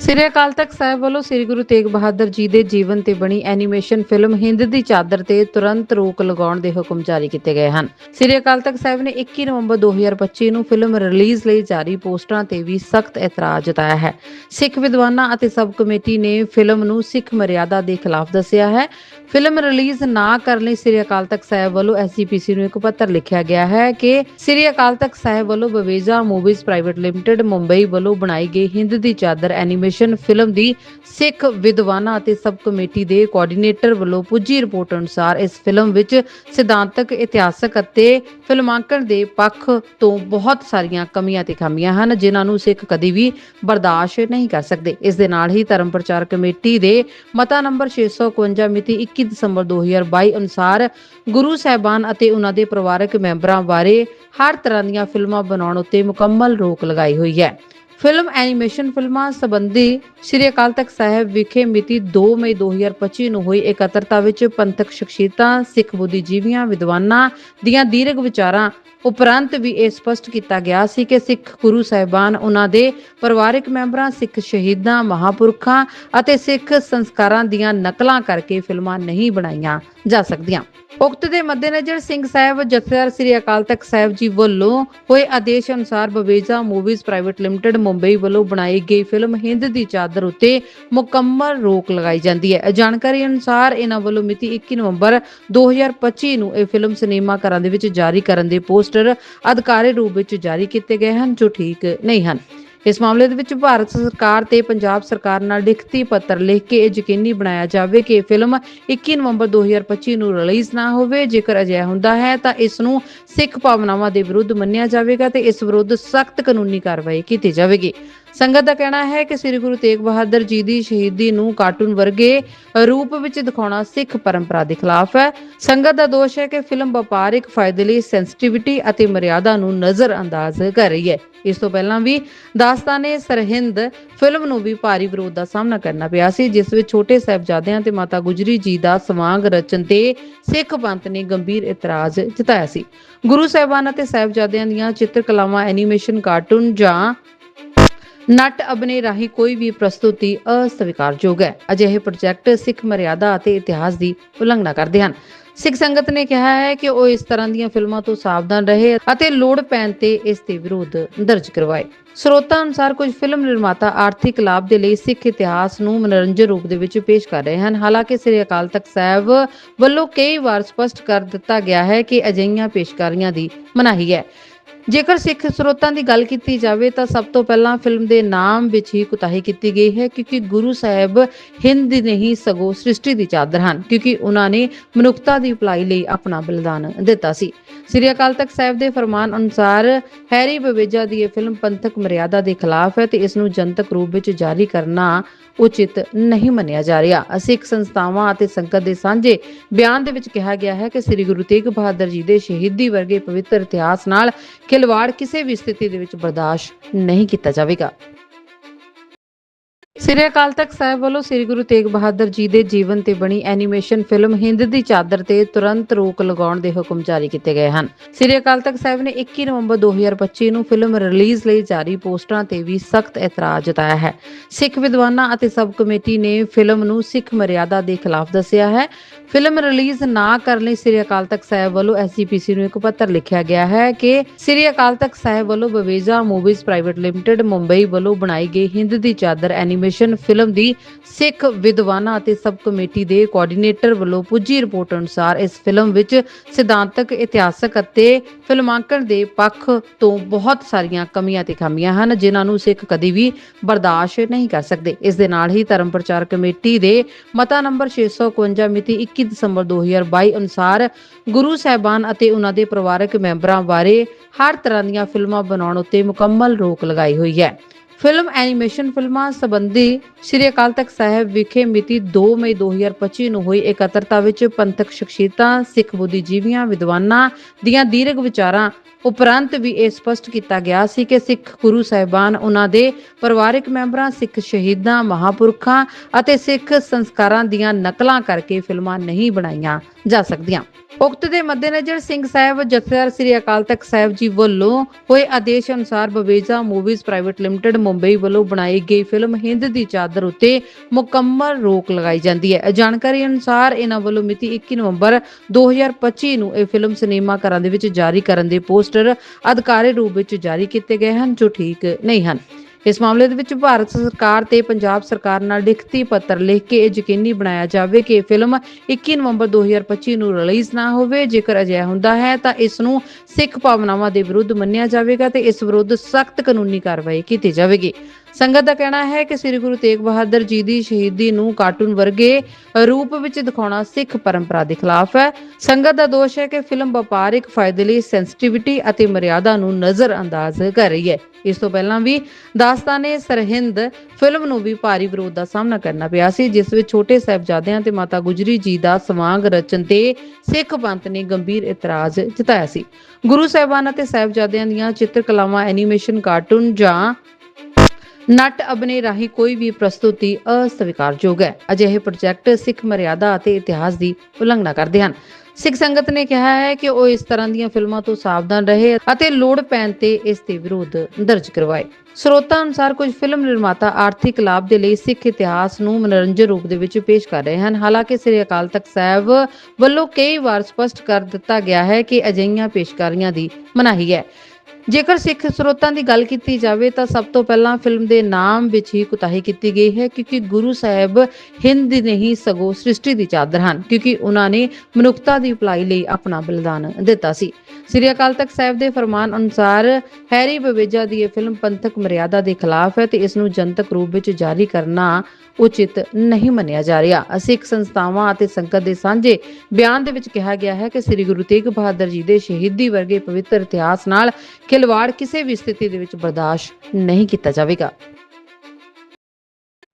ਸ੍ਰੀ ਅਕਾਲ ਤਖਤ ਸਾਹਿਬ ਵੱਲੋਂ ਸ੍ਰੀ ਗੁਰੂ ਤੇਗ ਬਹਾਦਰ ਜੀ ਦੇ ਜੀਵਨ ਤੇ ਬਣੀ ਐਨੀਮੇਸ਼ਨ ਫਿਲਮ ਹਿੰਦ ਦੀ ਚਾਦਰ ਤੇ ਤੁਰੰਤ ਰੋਕ ਲਗਾਉਣ ਦੇ ਹੁਕਮ ਜਾਰੀ ਕੀਤੇ ਗਏ ਹਨ। ਸ੍ਰੀ ਅਕਾਲ ਤਖਤ ਸਾਹਿਬ ਨੇ 21 ਨਵੰਬਰ 2025 ਨੂੰ ਫਿਲਮ ਰਿਲੀਜ਼ ਲਈ ਜਾਰੀ ਪੋਸਟਰਾਂ ਤੇ ਵੀ ਸਖਤ ਇਤਰਾਜ਼ ਜਤਾਇਆ ਹੈ। ਸਿੱਖ ਵਿਦਵਾਨਾਂ ਅਤੇ ਸਬ ਕਮੇਟੀ ਨੇ ਫਿਲਮ ਨੂੰ ਸਿੱਖ ਮਰਿਆਦਾ ਦੇ ਖਿਲਾਫ ਦੱਸਿਆ ਹੈ। ਫਿਲਮ ਰਿਲੀਜ਼ ਨਾ ਕਰਨ ਲਈ ਸ੍ਰੀ ਅਕਾਲ ਤਖਤ ਸਾਹਿਬ ਵੱਲੋਂ ਐਸਜੀਪੀਸੀ ਨੂੰ ਇੱਕ ਪੱਤਰ ਲਿਖਿਆ ਗਿਆ ਹੈ ਕਿ ਸ੍ਰੀ ਅਕਾਲ ਤਖਤ ਸਾਹਿਬ ਵੱਲੋਂ Baweja movies private limited Mumbai ਵੱਲੋਂ ਬਣਾਈ ਗਈ ਹਿੰਦ ਦੀ ਚਾਦਰ ਐਨੀਮੇਸ਼ਨ ਫਿਲਮ ਦੀ ਸਿੱਖ ਵਿਦਵਾਨਾਂ ਅਤੇ ਸਬ ਕਮੇਟੀ ਦੇ ਕੋਆਰਡੀਨੇਟਰ ਵੱਲੋਂ ਪੁੱਜੀ ਰਿਪੋਰਟ ਅਨੁਸਾਰ ਇਸ ਫਿਲਮ ਵਿੱਚ ਸਿਧਾਂਤਕ, ਇਤਿਹਾਸਕ ਅਤੇ ਫਿਲਮਾਂਕਣ ਦੇ ਪੱਖ ਤੋਂ ਬਹੁਤ ਸਾਰੀਆਂ ਕਮੀਆਂ ਤੇ ਖਾਮੀਆਂ ਹਨ, ਜਿਨ੍ਹਾਂ ਨੂੰ ਸਿੱਖ ਕਦੀ ਵੀ ਬਰਦਾਸ਼ਤ ਨਹੀਂ ਕਰ ਸਕਦੇ। ਇਸ ਦੇ ਨਾਲ ਹੀ ਧਰਮ ਪ੍ਰਚਾਰ ਕਮੇਟੀ ਦੇ ਮਤਾ ਨੰਬਰ 651 ਮਿਤੀ 21 ਦਸੰਬਰ 2022 ਅਨੁਸਾਰ ਗੁਰੂ ਸਾਹਿਬਾਨ ਅਤੇ ਉਹਨਾਂ ਦੇ ਪਰਿਵਾਰਕ ਮੈਂਬਰਾਂ ਬਾਰੇ ਹਰ ਤਰ੍ਹਾਂ ਦੀਆਂ ਫਿਲਮਾਂ ਬਣਾਉਣ ਉੱਤੇ ਮੁਕੰਮਲ ਰੋਕ ਲਗਾਈ ਹੋਈ ਹੈ। ਫਿਲਮ ਐਨੀਮੇਸ਼ਨ ਫਿਲਮਾਂ ਸੰਬੰਧੀ ਸ੍ਰੀ ਅਕਾਲ ਤਖਤ ਸਾਹਿਬ ਵਿਖੇ ਮਿਤੀ 2 ਮਈ 2025 ਨੂੰ ਹੋਈ ਇਕੱਤਰਤਾ ਵਿੱਚ ਪੰਥਕ ਸ਼ਖਸੀਅਤਾਂ, ਸਿੱਖ ਬੁੱਧੀਜੀਵੀਆਂ, ਵਿਦਵਾਨਾਂ ਦੀਆਂ ਦੀਰਘ ਵਿਚਾਰਾਂ ਉਪਰੰਤ ਵੀ ਇਹ ਸਪਸ਼ਟ ਕੀਤਾ ਗਿਆ ਸੀ ਕਿ ਸਿੱਖ ਗੁਰੂ ਸਾਹਿਬਾਨ ਉਹਨਾਂ ਦੇ ਪਰਿਵਾਰਕ ਮੈਂਬਰਾਂ, ਸਿੱਖ ਸ਼ਹੀਦਾਂ, ਮਹਾਪੁਰਖਾਂ ਅਤੇ ਸਿੱਖ ਸੰਸਕਾਰਾਂ ਦੀਆਂ ਨਕਲਾਂ ਕਰਕੇ ਫਿਲਮਾਂ ਨਹੀਂ ਬਣਾਈਆਂ ਜਾ ਸਕਦੀਆਂ। ਉਕਤ ਦੇ ਮੱਦੇਨਜ਼ਰ ਸਿੰਘ ਸਾਹਿਬ ਜਥੇਦਾਰ ਸ੍ਰੀ ਅਕਾਲ ਤਖਤ ਸਾਹਿਬ ਜੀ ਵੱਲੋਂ ਹੋਏ ਆਦੇਸ਼ ਅਨੁਸਾਰ Baweja movies private limited Mumbai ਵੱਲੋਂ ਬਣਾਈ ਗਈ ਫਿਲਮ ਹਿੰਦ ਦੀ ਚਾਦਰ ਉੱਤੇ ਮੁਕੰਮਲ ਰੋਕ ਲਗਾਈ ਜਾਂਦੀ ਹੈ। ਜਾਣਕਾਰੀ ਅਨੁਸਾਰ ਇਹਨਾਂ ਵੱਲੋਂ ਮਿਤੀ 21 ਨਵੰਬਰ 2025 ਨੂੰ ਇਹ ਫਿਲਮ ਸਿਨੇਮਾ ਘਰਾਂ ਦੇ ਵਿੱਚ ਜਾਰੀ ਕਰਨ ਦੇ ਪੋਸਟਰ ਅਧਿਕਾਰੀ ਰੂਪ ਵਿੱਚ ਜਾਰੀ ਕੀਤੇ ਗਏ ਹਨ, ਜੋ ਠੀਕ ਨਹੀਂ ਹਨ। ਇਸ ਮਾਮਲੇ ਦੇ ਵਿੱਚ ਭਾਰਤ ਸਰਕਾਰ ਤੇ ਪੰਜਾਬ ਸਰਕਾਰ ਨਾਲ ਲਿਖਤੀ ਪੱਤਰ ਲਿਖ ਕੇ ਇਹ ਯਕੀਨੀ ਬਣਾਇਆ ਜਾਵੇ ਕਿ ਇਹ ਫਿਲਮ 21 ਨਵੰਬਰ 2025 ਨੂੰ ਰਿਲੀਜ਼ ਨਾ ਹੋਵੇ। ਜੇਕਰ ਅਜਿਹਾ ਹੁੰਦਾ ਹੈ ਤਾਂ ਇਸ ਨੂੰ ਸਿੱਖ ਭਾਵਨਾਵਾਂ ਦੇ ਵਿਰੁੱਧ ਮੰਨਿਆ ਜਾਵੇਗਾ ਤੇ ਇਸ ਵਿਰੁੱਧ ਸਖਤ ਕਾਨੂੰਨੀ ਕਾਰਵਾਈ ਕੀਤੀ ਜਾਵੇਗੀ। ਸੰਗਤ ਦਾ ਕਹਿਣਾ ਹੈ ਕਿ ਸ੍ਰੀ ਗੁਰੂ ਤੇਗ ਬਹਾਦਰ ਜੀ ਦੀ ਸ਼ਹੀਦੀ ਨੂੰ ਕਾਰਟੂਨ ਵਰਗੇ ਰੂਪ ਵਿੱਚ ਦਿਖਾਉਣਾ ਸਿੱਖ ਪਰੰਪਰਾ ਦੇ ਖਿਲਾਫ ਹੈ। ਸੰਗਤ ਦਾ ਦੋਸ਼ ਹੈ ਕਿ ਫਿਲਮ ਵਪਾਰਿਕ ਫਾਇਦੇ ਲਈ ਸੈਂਸਿਟੀਵਿਟੀ ਅਤੇ ਮਰਿਆਦਾ ਨੂੰ ਨਜ਼ਰਅੰਦਾਜ਼ ਕਰ ਰਹੀ ਹੈ। ਇਸ ਤੋਂ ਪਹਿਲਾਂ ਵੀ ਦਾਸਤਾਨੇ ਸਰਹਿੰਦ ਫਿਲਮ ਨੂੰ ਵੀ ਭਾਰੀ ਵਿਰੋਧ ਦਾ ਸਾਹਮਣਾ ਕਰਨਾ ਪਿਆ ਸੀ, ਜਿਸ ਵਿੱਚ ਛੋਟੇ ਸਾਹਿਬਜ਼ਾਦਿਆਂ ਤੇ ਮਾਤਾ ਗੁਜਰੀ ਜੀ ਦਾ ਸਵਾਂਗ ਰਚਨ ਤੇ ਸਿੱਖ ਪੰਥ ਨੇ ਗੰਭੀਰ ਇਤਰਾਜ਼ ਜਤਾਇਆ ਸੀ। ਗੁਰੂ ਸਾਹਿਬਾਨ ਅਤੇ ਸਾਹਿਬਜ਼ਾਦਿਆਂ ਦੀਆਂ ਚਿੱਤਰਕਲਾਵਾਂ, ਐਨੀਮੇਸ਼ਨ, ਕਾਰਟੂਨ ਜਾਂ ਨਟ ਅਭਿਨੇ ਰਾਹੀਂ ਕੋਈ ਵੀ ਪ੍ਰਸਤੁਤੀ ਅਸਵੀਕਾਰਯੋਗ ਹੈ। ਅਜਿਹੇ ਪ੍ਰੋਜੈਕਟ ਸਿੱਖ ਮਰਿਆਦਾ ਅਤੇ ਇਤਿਹਾਸ ਦੀ ਉਲੰਘਣਾ ਕਰਦੇ ਹਨ। ਸਿੱਖ ਸੰਗਤ ਨੇ ਕਿਹਾ ਹੈ ਕਿ ਉਹ ਇਸ ਤਰ੍ਹਾਂ ਦੀਆਂ ਫਿਲਮਾਂ ਤੋਂ ਸਾਵਧਾਨ ਰਹੇ ਅਤੇ ਲੋੜ ਪੈਣ ਤੇ ਇਸ ਦੇ ਵਿਰੁੱਧ ਦਰਜ ਕਰਵਾਏ। ਸਰੋਤਾਂ ਅਨੁਸਾਰ ਕੁਝ ਫਿਲਮ ਨਿਰਮਾਤਾ ਆਰਥਿਕ ਲਾਭ ਦੇ ਲਈ ਸਿੱਖ ਇਤਿਹਾਸ ਨੂੰ ਮਨੋਰੰਜਨ ਰੂਪ ਦੇ ਵਿੱਚ ਪੇਸ਼ ਕਰ ਰਹੇ ਹਨ। ਹਾਲਾਂਕਿ ਸ੍ਰੀ ਅਕਾਲ ਤਖਤ ਸਾਹਿਬ ਵੱਲੋਂ ਕਈ ਵਾਰ ਸਪਸ਼ਟ ਕਰ ਦਿੱਤਾ ਗਿਆ ਹੈ ਕਿ ਅਜਿਹੀਆਂ ਪੇਸ਼ਕਾਰੀਆਂ ਦੀ ਮਨਾਹੀ ਹੈ। ਜੇਕਰ ਸਿੱਖ ਸਰੋਤਾਂ ਦੀ ਗੱਲ ਕੀਤੀ ਜਾਵੇ ਤਾਂ ਸਭ ਤੋਂ ਪਹਿਲਾਂ ਫਿਲਮ ਦੇ ਨਾਮ ਵਿੱਚ ਹੀ ਕੁਤਾਹੀ ਕੀਤੀ ਗਈ ਹੈ, ਕਿਉਂਕਿ ਗੁਰੂ ਸਾਹਿਬ ਹਿੰਦ ਨਹੀਂ ਸਗੋਂ ਸ੍ਰਿਸ਼ਟੀ ਦੀ ਚਾਦਰ ਹਨ, ਕਿਉਂਕਿ ਉਹਨਾਂ ਨੇ ਮਨੁੱਖਤਾ ਦੀ ਭਲਾਈ ਲਈ ਆਪਣਾ ਬਲੀਦਾਨ ਦਿੱਤਾ ਸੀ। ਸ੍ਰੀ ਅਕਾਲ ਤਖਤ ਸਾਹਿਬ ਦੇ ਫਰਮਾਨ ਅਨੁਸਾਰ, ਹੈਰੀ ਬਵੇਜਾ ਦੀ ਇਹ ਫਿਲਮ ਪੰਥਕ ਮਰਿਆਦਾ ਦੇ ਖਿਲਾਫ ਹੈ ਤੇ ਇਸ ਨੂੰ ਜਨਤਕ ਰੂਪ ਵਿੱਚ ਜਾਰੀ ਕਰਨਾ ਉਚਿਤ ਨਹੀਂ ਮੰਨਿਆ ਜਾ ਰਿਹਾ। ਸਿੱਖ ਸੰਸਥਾਵਾਂ ਅਤੇ ਸੰਗਤ ਦੇ ਸਾਂਝੇ ਬਿਆਨ ਦੇ ਵਿੱਚ ਕਿਹਾ ਗਿਆ ਹੈ ਕਿ ਸ੍ਰੀ ਗੁਰੂ ਤੇਗ ਬਹਾਦਰ ਜੀ ਦੇ ਸ਼ਹੀਦੀ ਵਰਗੇ ਪਵਿੱਤਰ ਇਤਿਹਾਸ ਨਾਲ ਖਿਲਵਾੜ ਕਿਸੇ ਵੀ ਸਥਿਤੀ ਦੇ ਵਿੱਚ ਬਰਦਾਸ਼ਤ ਨਹੀਂ ਕੀਤਾ ਜਾਵੇਗਾ। ਸ੍ਰੀ ਅਕਾਲ ਤਖਤ ਸਾਹਿਬ ਵੱਲੋਂ ਸ੍ਰੀ ਗੁਰੂ ਤੇਗ ਬਹਾਦਰ ਜੀ ਦੇ ਜੀਵਨ ਤੇ ਬਣੀ ਐਨੀਮੇਸ਼ਨ ਫਿਲਮ ਹਿੰਦ ਦੀ ਚਾਦਰ ਤੇ ਤੁਰੰਤ ਰੋਕ ਲਗਾਉਣ ਦੇ ਹੁਕਮ ਜਾਰੀ ਕੀਤੇ ਗਏ ਹਨ। ਸ੍ਰੀ ਅਕਾਲ ਤਖਤ ਸਾਹਿਬ ਨੇ 21 ਨਵੰਬਰ 2025 ਨੂੰ ਫਿਲਮ ਰਿਲੀਜ਼ ਲਈ ਜਾਰੀ ਪੋਸਟਰਾਂ ਤੇ ਵੀ ਸਖਤ ਇਤਰਾਜ਼ ਜਤਾਇਆ ਹੈ। ਸਿੱਖ ਵਿਦਵਾਨਾਂ ਅਤੇ ਸਬ ਕਮੇਟੀ ਨੇ ਫਿਲਮ ਨੂੰ ਸਿੱਖ ਮਰਿਆਦਾ ਦੇ ਖਿਲਾਫ ਦੱਸਿਆ ਹੈ। ਫਿਲਮ ਰਿਲੀਜ਼ ਨਾ ਕਰਨ ਲਈ ਸ੍ਰੀ ਅਕਾਲ ਤਖਤ ਸਾਹਿਬ ਵੱਲੋਂ ਐਸਜੀਪੀਸੀ ਨੂੰ ਇੱਕ ਪੱਤਰ ਲਿਖਿਆ ਗਿਆ ਹੈ ਕਿ ਸ੍ਰੀ ਅਕਾਲ ਤਖਤ ਸਾਹਿਬ ਵੱਲੋਂ Baweja movies private limited Mumbai ਵੱਲੋਂ ਬਣਾਈ ਗਈ ਹਿੰਦ ਦੀ ਚਾਦਰ ਐਨੀਮੇਸ਼ਨ ਫਿਲਮ ਦੀ ਸਿੱਖ ਵਿਦਵਾਨਾਂ ਅਤੇ ਸਬ ਕਮੇਟੀ ਦੇ ਕੋਆਰਡੀਨੇਟਰ ਵੱਲੋਂ ਪੁੱਜੀ ਰਿਪੋਰਟ ਅਨੁਸਾਰ ਇਸ ਫਿਲਮ ਵਿੱਚ ਸਿਧਾਂਤਕ, ਇਤਿਹਾਸਕ ਅਤੇ ਫਿਲਮਾਂਕਣ ਦੇ ਪੱਖ ਤੋਂ ਬਹੁਤ ਸਾਰੀਆਂ ਕਮੀਆਂ ਤੇ ਖਾਮੀਆਂ ਹਨ, ਜਿਨ੍ਹਾਂ ਨੂੰ ਸਿੱਖ ਕਦੀ ਵੀ ਬਰਦਾਸ਼ਤ ਨਹੀਂ ਕਰ ਸਕਦੇ। ਇਸ ਦੇ ਨਾਲ ਹੀ ਧਰਮ ਪ੍ਰਚਾਰ ਕਮੇਟੀ ਦੇ ਮਤਾ ਨੰਬਰ 651 ਮਿਤੀ 21 ਦਸੰਬਰ 2022 ਅਨੁਸਾਰ ਗੁਰੂ ਸਾਹਿਬਾਨ ਅਤੇ ਉਹਨਾਂ ਦੇ ਪਰਿਵਾਰਕ ਮੈਂਬਰਾਂ ਬਾਰੇ ਹਰ ਤਰ੍ਹਾਂ ਦੀਆਂ ਫਿਲਮਾਂ ਬਣਾਉਣ ਉੱਤੇ ਮੁਕੰਮਲ ਰੋਕ ਲਗਾਈ ਹੋਈ ਹੈ। ਫਿਲਮ ਐਨੀਮੇਸ਼ਨ ਫਿਲਮਾਂ ਸੰਬੰਧੀ ਸ੍ਰੀ ਅਕਾਲ ਤਖਤ ਸਾਹਿਬ ਵਿਖੇ ਮਿਤੀ 2 ਮਈ 2025 ਨੂੰ ਹੋਈ ਇਕੱਤਰਤਾ ਵਿੱਚ ਪੰਥਕ ਸ਼ਖਸੀਅਤਾਂ, ਸਿੱਖ ਬੁੱਧੀਜੀਵੀਆਂ, ਵਿਦਵਾਨਾਂ ਦੀਆਂ ਦੀਰਘ ਵਿਚਾਰਾਂ ਉਪਰੰਤ ਵੀ ਇਹ ਸਪਸ਼ਟ ਕੀਤਾ ਗਿਆ ਸੀ ਕਿ ਸਿੱਖ ਗੁਰੂ ਸਾਹਿਬਾਨ ਉਹਨਾਂ ਦੇ ਪਰਿਵਾਰਕ ਮੈਂਬਰਾਂ, ਸਿੱਖ ਸ਼ਹੀਦਾਂ, ਮਹਾਪੁਰਖਾਂ ਅਤੇ ਸਿੱਖ ਸੰਸਕਾਰਾਂ ਦੀਆਂ ਨਕਲਾਂ ਕਰਕੇ ਫਿਲਮਾਂ ਨਹੀਂ ਬਣਾਈਆਂ। ਜਾ ਸਕਦੀਆਂ। ਉਕਤ ਦੇ ਮੱਦੇਨਜ਼ਰ ਸਿੰਘ ਸਾਹਿਬ, ਜਥੇਦਾਰ ਸ੍ਰੀ ਅਕਾਲ ਤਖਤ ਸਾਹਿਬ ਜੀ ਵੱਲੋਂ ਹੋਏ ਆਦੇਸ਼ ਅਨੁਸਾਰ Baweja movies private limited Mumbai ਵੱਲੋਂ ਬਣਾਈ ਗਈ ਫਿਲਮ ਹਿੰਦ ਦੀ ਚਾਦਰ ਉੱਤੇ ਮੁਕੰਮਲ ਰੋਕ ਲਗਾਈ ਜਾਂਦੀ ਹੈ। ਜਾਣਕਾਰੀ ਅਨੁਸਾਰ ਇਹਨਾਂ ਵੱਲੋਂ ਮਿਤੀ 21 ਨਵੰਬਰ 2025 ਨੂੰ ਇਹ ਫਿਲਮ ਸਿਨੇਮਾ ਘਰਾਂ ਦੇ ਵਿੱਚ ਜਾਰੀ ਕਰਨ ਦੇ ਪੋਸਟਰ ਅਧਿਕਾਰੀ ਰੂਪ ਵਿੱਚ ਜਾਰੀ ਕੀਤੇ ਗਏ ਹਨ, ਜੋ ਠੀਕ ਨਹੀਂ ਹਨ। ਇਸ ਮਾਮਲੇ ਦੇ ਵਿੱਚ ਭਾਰਤ ਸਰਕਾਰ ਤੇ ਪੰਜਾਬ ਸਰਕਾਰ ਨਾਲ ਲਿਖਤੀ ਪੱਤਰ ਲਿਖ ਕੇ ਇਹ ਯਕੀਨੀ ਬਣਾਇਆ ਜਾਵੇ ਕਿ ਇਹ ਫਿਲਮ 21 ਨਵੰਬਰ 2025 ਨੂੰ ਰਿਲੀਜ਼ ਨਾ ਹੋਵੇ। ਜੇਕਰ ਅਜਿਹਾ ਹੁੰਦਾ ਹੈ ਤਾਂ ਇਸ ਨੂੰ ਸਿੱਖ ਭਾਵਨਾਵਾਂ ਦੇ ਵਿਰੁੱਧ ਮੰਨਿਆ ਜਾਵੇਗਾ ਤੇ ਇਸ ਵਿਰੁੱਧ ਸਖਤ ਕਾਨੂੰਨੀ ਕਾਰਵਾਈ ਕੀਤੀ ਜਾਵੇਗੀ। ਸੰਗਤ ਦਾ ਕਹਿਣਾ ਹੈ ਕਿ ਸ੍ਰੀ ਗੁਰੂ ਤੇਗ ਬਹਾਦਰ ਜੀ ਦੀ ਸ਼ਹੀਦੀ ਨੂੰ ਕਾਰਟੂਨ ਵਰਗੇ ਰੂਪ ਵਿੱਚ ਦਿਖਾਉਣਾ ਸਿੱਖ ਪਰੰਪਰਾ ਦੇ ਖਿਲਾਫ ਹੈ। ਸੰਗਤ ਦਾ ਦੋਸ਼ ਹੈ ਕਿ ਫਿਲਮ ਵਪਾਰਿਕ ਫਾਇਦੇ ਲਈ ਸੈਂਸਿਟੀਵਿਟੀ ਅਤੇ ਮਰਿਆਦਾ ਨੂੰ ਨਜ਼ਰਅੰਦਾਜ਼ ਕਰ ਰਹੀ ਹੈ। ਇਸ ਤੋਂ ਪਹਿਲਾਂ ਵੀ ਦਾਸਤਾਨੇ ਸਰਹਿੰਦ ਫਿਲਮ ਨੂੰ ਵੀ ਭਾਰੀ ਵਿਰੋਧ ਦਾ ਸਾਹਮਣਾ ਕਰਨਾ ਪਿਆ ਸੀ, ਜਿਸ ਵਿੱਚ ਛੋਟੇ ਸਾਹਿਬਜ਼ਾਦਿਆਂ ਤੇ ਮਾਤਾ ਗੁਜਰੀ ਜੀ ਦਾ ਸਵਾਂਗ ਰਚਨ ਤੇ ਸਿੱਖ ਪੰਥ ਨੇ ਗੰਭੀਰ ਇਤਰਾਜ਼ ਜਤਾਇਆ ਸੀ। ਗੁਰੂ ਸਾਹਿਬਾਨ ਅਤੇ ਸਾਹਿਬਜ਼ਾਦਿਆਂ ਦੀਆਂ ਚਿੱਤਰਕਲਾਵਾਂ, ਐਨੀਮੇਸ਼ਨ, ਕਾਰਟੂਨ ਜਾਂ ਨਟ ਅਭਿਨੇ ਰਾਹੀਂ ਕੋਈ ਵੀ ਪ੍ਰਸਤੁਤੀ ਅਸਵੀਕਾਰਯੋਗ ਹੈ। ਅਜਿਹੇ ਪ੍ਰੋਜੈਕਟ ਸਿੱਖ ਮਰਿਆਦਾ ਅਤੇ ਇਤਿਹਾਸ ਦੀ ਉਲੰਘਣਾ ਕਰਦੇ ਹਨ। ਸਿੱਖ ਸੰਗਤ ਨੇ ਕਿਹਾ ਹੈ ਕਿ ਉਹ ਇਸ ਤਰ੍ਹਾਂ ਦੀਆਂ ਫਿਲਮਾਂ ਤੋਂ ਸਾਵਧਾਨ ਰਹੇ ਅਤੇ ਲੋੜ ਪੈਣ ਤੇ ਇਸ ਦੇ ਵਿਰੋਧ ਦਰਜ ਕਰਵਾਏ। ਸਰੋਤਾਂ ਅਨੁਸਾਰ ਕੁਝ ਫਿਲਮ ਨਿਰਮਾਤਾ ਆਰਥਿਕ ਲਾਭ ਦੇ ਲਈ ਸਿੱਖ ਇਤਿਹਾਸ ਨੂੰ ਮਨੋਰੰਜਨ ਰੂਪ ਦੇ ਵਿੱਚ ਪੇਸ਼ ਕਰ ਰਹੇ ਹਨ। ਹਾਲਾਂਕਿ ਸ੍ਰੀ ਅਕਾਲ ਤਖਤ ਸਾਹਿਬ ਵੱਲੋਂ ਕਈ ਵਾਰ ਸਪਸ਼ਟ ਕਰ ਦਿੱਤਾ ਗਿਆ ਹੈ ਕਿ ਅਜਿਹੀਆਂ ਪੇਸ਼ਕਾਰੀਆਂ ਦੀ ਮਨਾਹੀ ਹੈ। ਜੇਕਰ ਸਿੱਖ ਸਰੋਤਾਂ ਦੀ ਗੱਲ ਕੀਤੀ ਜਾਵੇ ਤਾਂ ਸਭ ਤੋਂ ਪਹਿਲਾਂ ਫਿਲਮ ਦੇ ਨਾਮ ਵਿੱਚ ਹੀ ਕੁਤਾਹੀ ਕੀਤੀ ਗਈ ਹੈ, ਕਿਉਂਕਿ ਗੁਰੂ ਸਾਹਿਬ ਹਿੰਦ ਨਹੀਂ ਸਗੋਂ ਸ੍ਰਿਸ਼ਟੀ ਦੀ ਚਾਦਰ ਹਨ, ਕਿਉਂਕਿ ਉਹਨਾਂ ਨੇ ਮਨੁੱਖਤਾ ਦੀ ਭਲਾਈ ਲਈ ਆਪਣਾ ਬਲੀਦਾਨ ਦਿੱਤਾ ਸੀ। ਸ੍ਰੀ ਅਕਾਲ ਤਖਤ ਸਾਹਿਬ ਦੇ ਫਰਮਾਨ ਅਨੁਸਾਰ ਹੈਰੀ ਬਵੇਜਾ ਦੀ ਇਹ ਫਿਲਮ ਪੰਥਕ ਮਰਿਆਦਾ ਦੇ ਖਿਲਾਫ ਹੈ ਤੇ ਇਸ ਨੂੰ ਜਨਤਕ ਰੂਪ ਵਿੱਚ ਜਾਰੀ ਕਰਨਾ ਉਚਿਤ ਨਹੀਂ ਮੰਨਿਆ ਜਾ ਰਿਹਾ। ਸਿੱਖ ਸੰਸਥਾਵਾਂ ਅਤੇ ਸੰਗਤ ਦੇ ਸਾਂਝੇ ਬਿਆਨ ਦੇ ਵਿੱਚ ਕਿਹਾ ਗਿਆ ਹੈ ਕਿ ਸ੍ਰੀ ਗੁਰੂ ਤੇਗ ਬਹਾਦਰ ਜੀ ਦੇ ਸ਼ਹੀਦੀ ਵਰਗੇ ਪਵਿੱਤਰ ਇਤਿਹਾਸ ਨਾਲ ਖਿਲਵਾੜ ਕਿਸੇ ਵੀ ਸਥਿਤੀ ਦੇ ਵਿੱਚ ਬਰਦਾਸ਼ਤ ਨਹੀਂ ਕੀਤਾ ਜਾਵੇਗਾ।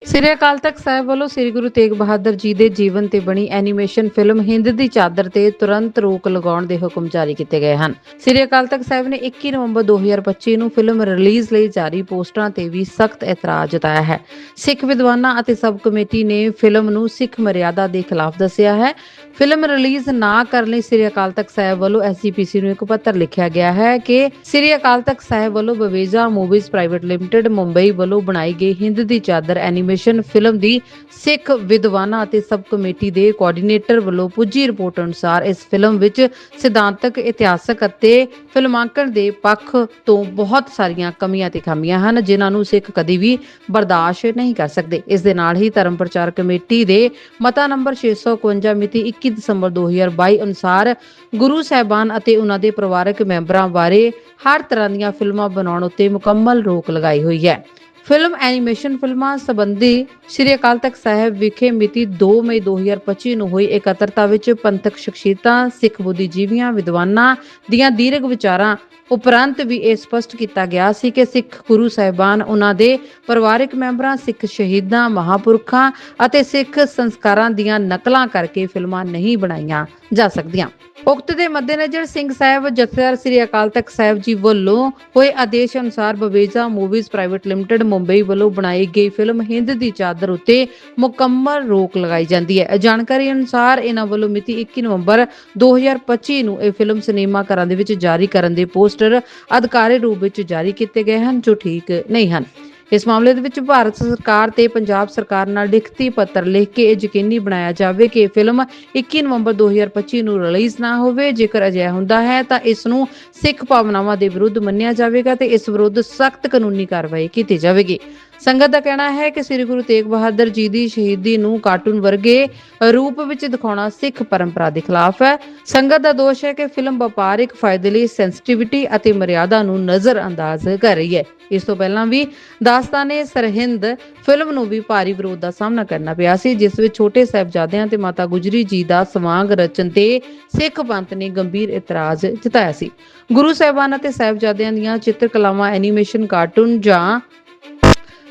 ਸ੍ਰੀ ਅਕਾਲ ਤਖਤ ਸਾਹਿਬ ਵੱਲੋਂ ਸ੍ਰੀ ਗੁਰੂ ਤੇਗ ਬਹਾਦਰ ਜੀ ਦੇ ਜੀਵਨ ਤੇ ਬਣੀ ਐਨੀਮੇਸ਼ਨ ਫਿਲਮ ਹਿੰਦ ਦੀ ਚਾਦਰ ਤੇ ਤੁਰੰਤ ਰੋਕ ਲਗਾਉਣ ਦੇ ਹੁਕਮ ਜਾਰੀ ਕੀਤੇ ਗਏ ਹਨ। ਸ੍ਰੀ ਅਕਾਲ ਤਖਤ ਸਾਹਿਬ ਨੇ 21 ਨਵੰਬਰ 2025 ਨੂੰ ਫਿਲਮ ਰਿਲੀਜ਼ ਲਈ ਜਾਰੀ ਪੋਸਟਰਾਂ ਤੇ ਵੀ ਸਖਤ ਇਤਰਾਜ਼ ਜਤਾਇਆ ਹੈ। ਸਿੱਖ ਵਿਦਵਾਨਾਂ ਅਤੇ ਸਬ ਕਮੇਟੀ ਨੇ ਫਿਲਮ ਨੂੰ ਸਿੱਖ ਮਰਿਆਦਾ ਦੇ ਖਿਲਾਫ ਦੱਸਿਆ ਹੈ। ਫਿਲਮ ਰਿਲੀਜ਼ ਨਾ ਕਰਨ ਲਈ ਸ੍ਰੀ ਅਕਾਲ ਤਖਤ ਸਾਹਿਬ ਵੱਲੋਂ ਐਸਜੀਪੀਸੀ ਨੂੰ ਇੱਕ ਪੱਤਰ ਲਿਖਿਆ ਗਿਆ ਹੈ ਕਿ ਸ੍ਰੀ ਅਕਾਲ ਤਖਤ ਸਾਹਿਬ ਵੱਲੋਂ Baweja movies private limited Mumbai ਵੱਲੋਂ ਬਣਾਈ ਗਈ ਹਿੰਦ ਦੀ ਚਾਦਰ ਐਨੀਮੇਸ਼ਨ ਫਿਲਮ ਦੀ ਸਿੱਖ ਵਿਦਵਾਨਾਂ ਅਤੇ ਸਬ ਕਮੇਟੀ ਦੇ ਕੋਆਰਡੀਨੇਟਰ ਵੱਲੋਂ ਪੁੱਜੀ ਰਿਪੋਰਟ ਅਨੁਸਾਰ ਇਸ ਫਿਲਮ ਵਿੱਚ ਸਿਧਾਂਤਕ, ਇਤਿਹਾਸਕ ਅਤੇ ਫਿਲਮਾਂਕਣ ਦੇ ਪੱਖ ਤੋਂ ਬਹੁਤ ਸਾਰੀਆਂ ਕਮੀਆਂ ਤੇ ਖਾਮੀਆਂ ਹਨ, ਜਿਨ੍ਹਾਂ ਨੂੰ ਸਿੱਖ ਕਦੀ ਵੀ ਬਰਦਾਸ਼ਤ ਨਹੀਂ ਕਰ ਸਕਦੇ। ਇਸ ਦੇ ਨਾਲ ਹੀ ਧਰਮ ਪ੍ਰਚਾਰ ਕਮੇਟੀ ਦੇ ਮਤਾ ਨੰਬਰ 651 ਮਿਤੀ 21 ਦਸੰਬਰ 2022 ਅਨੁਸਾਰ ਗੁਰੂ ਸਾਹਿਬਾਨ ਅਤੇ ਉਹਨਾਂ ਦੇ ਪਰਿਵਾਰਕ ਮੈਂਬਰਾਂ ਬਾਰੇ ਹਰ ਤਰ੍ਹਾਂ ਦੀਆਂ ਫਿਲਮਾਂ ਬਣਾਉਣ ਉੱਤੇ ਮੁਕੰਮਲ ਰੋਕ ਲਗਾਈ ਹੋਈ ਹੈ। ਫਿਲਮ, ਐਨੀਮੇਸ਼ਨ ਫਿਲਮਾਂ ਸੰਬੰਧੀ ਸ੍ਰੀ ਅਕਾਲ ਤਖਤ ਸਾਹਿਬ ਵਿਖੇ ਮਿਤੀ 2 ਮਈ 2025 ਨੂੰ ਹੋਈ ਇਕੱਤਰਤਾ ਵਿੱਚ ਪੰਥਕ ਸ਼ਖਸੀਅਤਾਂ, ਸਿੱਖ ਬੁੱਧੀਜੀਵੀਆਂ, ਵਿਦਵਾਨਾਂ ਦੀਆਂ ਦੀਰਘ ਵਿਚਾਰਾਂ ਉਪਰੰਤ ਵੀ ਇਹ ਸਪਸ਼ਟ ਕੀਤਾ ਗਿਆ ਸੀ ਕਿ ਸਿੱਖ ਗੁਰੂ ਸਾਹਿਬਾਨ ਉਹਨਾਂ ਦੇ ਪਰਿਵਾਰਕ ਮੈਂਬਰਾਂ, ਸਿੱਖ ਸ਼ਹੀਦਾਂ, ਮਹਾਪੁਰਖਾਂ ਅਤੇ ਸਿੱਖ ਸੰਸਕਾਰਾਂ ਦੀਆਂ ਨਕਲਾਂ ਕਰਕੇ ਫਿਲਮਾਂ ਨਹੀਂ ਬਣਾਈਆਂ ਜਾ ਸਕਦੀਆਂ। ਉਕਤ ਦੇ ਮੱਦੇਨਜ਼ਰ ਸਿੰਘ ਸਾਹਿਬ ਜਥੇਦਾਰ ਸ੍ਰੀ ਅਕਾਲ ਤਖਤ ਸਾਹਿਬ ਜੀ ਵੱਲੋਂ ਹੋਏ ਆਦੇਸ਼ ਅਨੁਸਾਰ Baweja movies private limited Mumbai ਵੱਲੋਂ ਬਣਾਈ ਗਈ ਫਿਲਮ ਹਿੰਦ ਦੀ ਚਾਦਰ ਉੱਤੇ ਮੁਕੰਮਲ ਰੋਕ ਲਗਾਈ ਜਾਂਦੀ ਹੈ। ਜਾਣਕਾਰੀ ਅਨੁਸਾਰ ਇਹਨਾਂ ਵੱਲੋਂ ਮਿਤੀ 21 ਨਵੰਬਰ 2025 ਨੂੰ ਇਹ ਫਿਲਮ ਸਿਨੇਮਾ ਘਰਾਂ ਦੇ ਵਿੱਚ ਜਾਰੀ ਕਰਨ ਦੇ ਪੋਸਟਰ ਅਧਿਕਾਰੀ ਰੂਪ ਵਿੱਚ ਜਾਰੀ ਕੀਤੇ ਗਏ ਹਨ, ਜੋ ਠੀਕ ਨਹੀਂ ਹਨ। ਇਸ ਮਾਮਲੇ ਦੇ ਵਿੱਚ ਭਾਰਤ ਸਰਕਾਰ ਤੇ ਪੰਜਾਬ ਸਰਕਾਰ ਨਾਲ ਲਿਖਤੀ ਪੱਤਰ ਲਿਖ ਕੇ ਇਹ ਯਕੀਨੀ ਬਣਾਇਆ ਜਾਵੇ ਕਿ ਇਹ ਫਿਲਮ 21 ਨਵੰਬਰ 2025 ਨੂੰ ਰਿਲੀਜ਼ ਨਾ ਹੋਵੇ। ਜੇਕਰ ਅਜਿਹਾ ਹੁੰਦਾ ਹੈ ਤਾਂ ਇਸ ਨੂੰ ਸਿੱਖ ਭਾਵਨਾਵਾਂ ਦੇ ਵਿਰੁੱਧ ਮੰਨਿਆ ਜਾਵੇਗਾ ਤੇ ਇਸ ਵਿਰੁੱਧ ਸਖਤ ਕਾਨੂੰਨੀ ਕਾਰਵਾਈ ਕੀਤੀ ਜਾਵੇਗੀ। ਸੰਗਤ ਦਾ ਕਹਿਣਾ ਹੈ ਕਿ ਸ੍ਰੀ ਗੁਰੂ ਤੇਗ ਬਹਾਦਰ ਜੀ ਦੀ ਸ਼ਹੀਦੀ ਨੂੰ ਕਾਰਟੂਨ ਵਰਗੇ ਰੂਪ ਵਿੱਚ ਦਿਖਾਉਣਾ ਸਿੱਖ ਪਰੰਪਰਾ ਦੇ ਖਿਲਾਫ ਹੈ। ਸੰਗਤ ਦਾ ਦੋਸ਼ ਹੈ ਕਿ ਫਿਲਮ ਵਪਾਰਿਕ ਫਾਇਦੇ ਲਈ ਸੈਂਸਿਟੀਵਿਟੀ ਅਤੇ ਮਰਿਆਦਾ ਨੂੰ ਨਜ਼ਰਅੰਦਾਜ਼ ਕਰ ਰਹੀ ਹੈ। ਇਸ ਤੋਂ ਪਹਿਲਾਂ ਵੀ ਦਾਸਤਾਨੇ ਸਰਹਿੰਦ ਫਿਲਮ ਨੂੰ ਵੀ ਭਾਰੀ ਵਿਰੋਧ ਦਾ ਸਾਹਮਣਾ ਕਰਨਾ ਪਿਆ ਸੀ, ਜਿਸ ਵਿੱਚ ਛੋਟੇ ਸਾਹਿਬਜ਼ਾਦਿਆਂ ਤੇ ਮਾਤਾ ਗੁਜਰੀ ਜੀ ਦਾ ਸਵਾਂਗ ਰਚਨ ਤੇ ਸਿੱਖ ਪੰਥ ਨੇ ਗੰਭੀਰ ਇਤਰਾਜ਼ ਜਤਾਇਆ ਸੀ। ਗੁਰੂ ਸਾਹਿਬਾਨ ਅਤੇ ਸਾਹਿਬਜ਼ਾਦਿਆਂ ਦੀਆਂ ਚਿੱਤਰਕਲਾਵਾਂ, ਐਨੀਮੇਸ਼ਨ, ਕਾਰਟੂਨ ਜਾਂ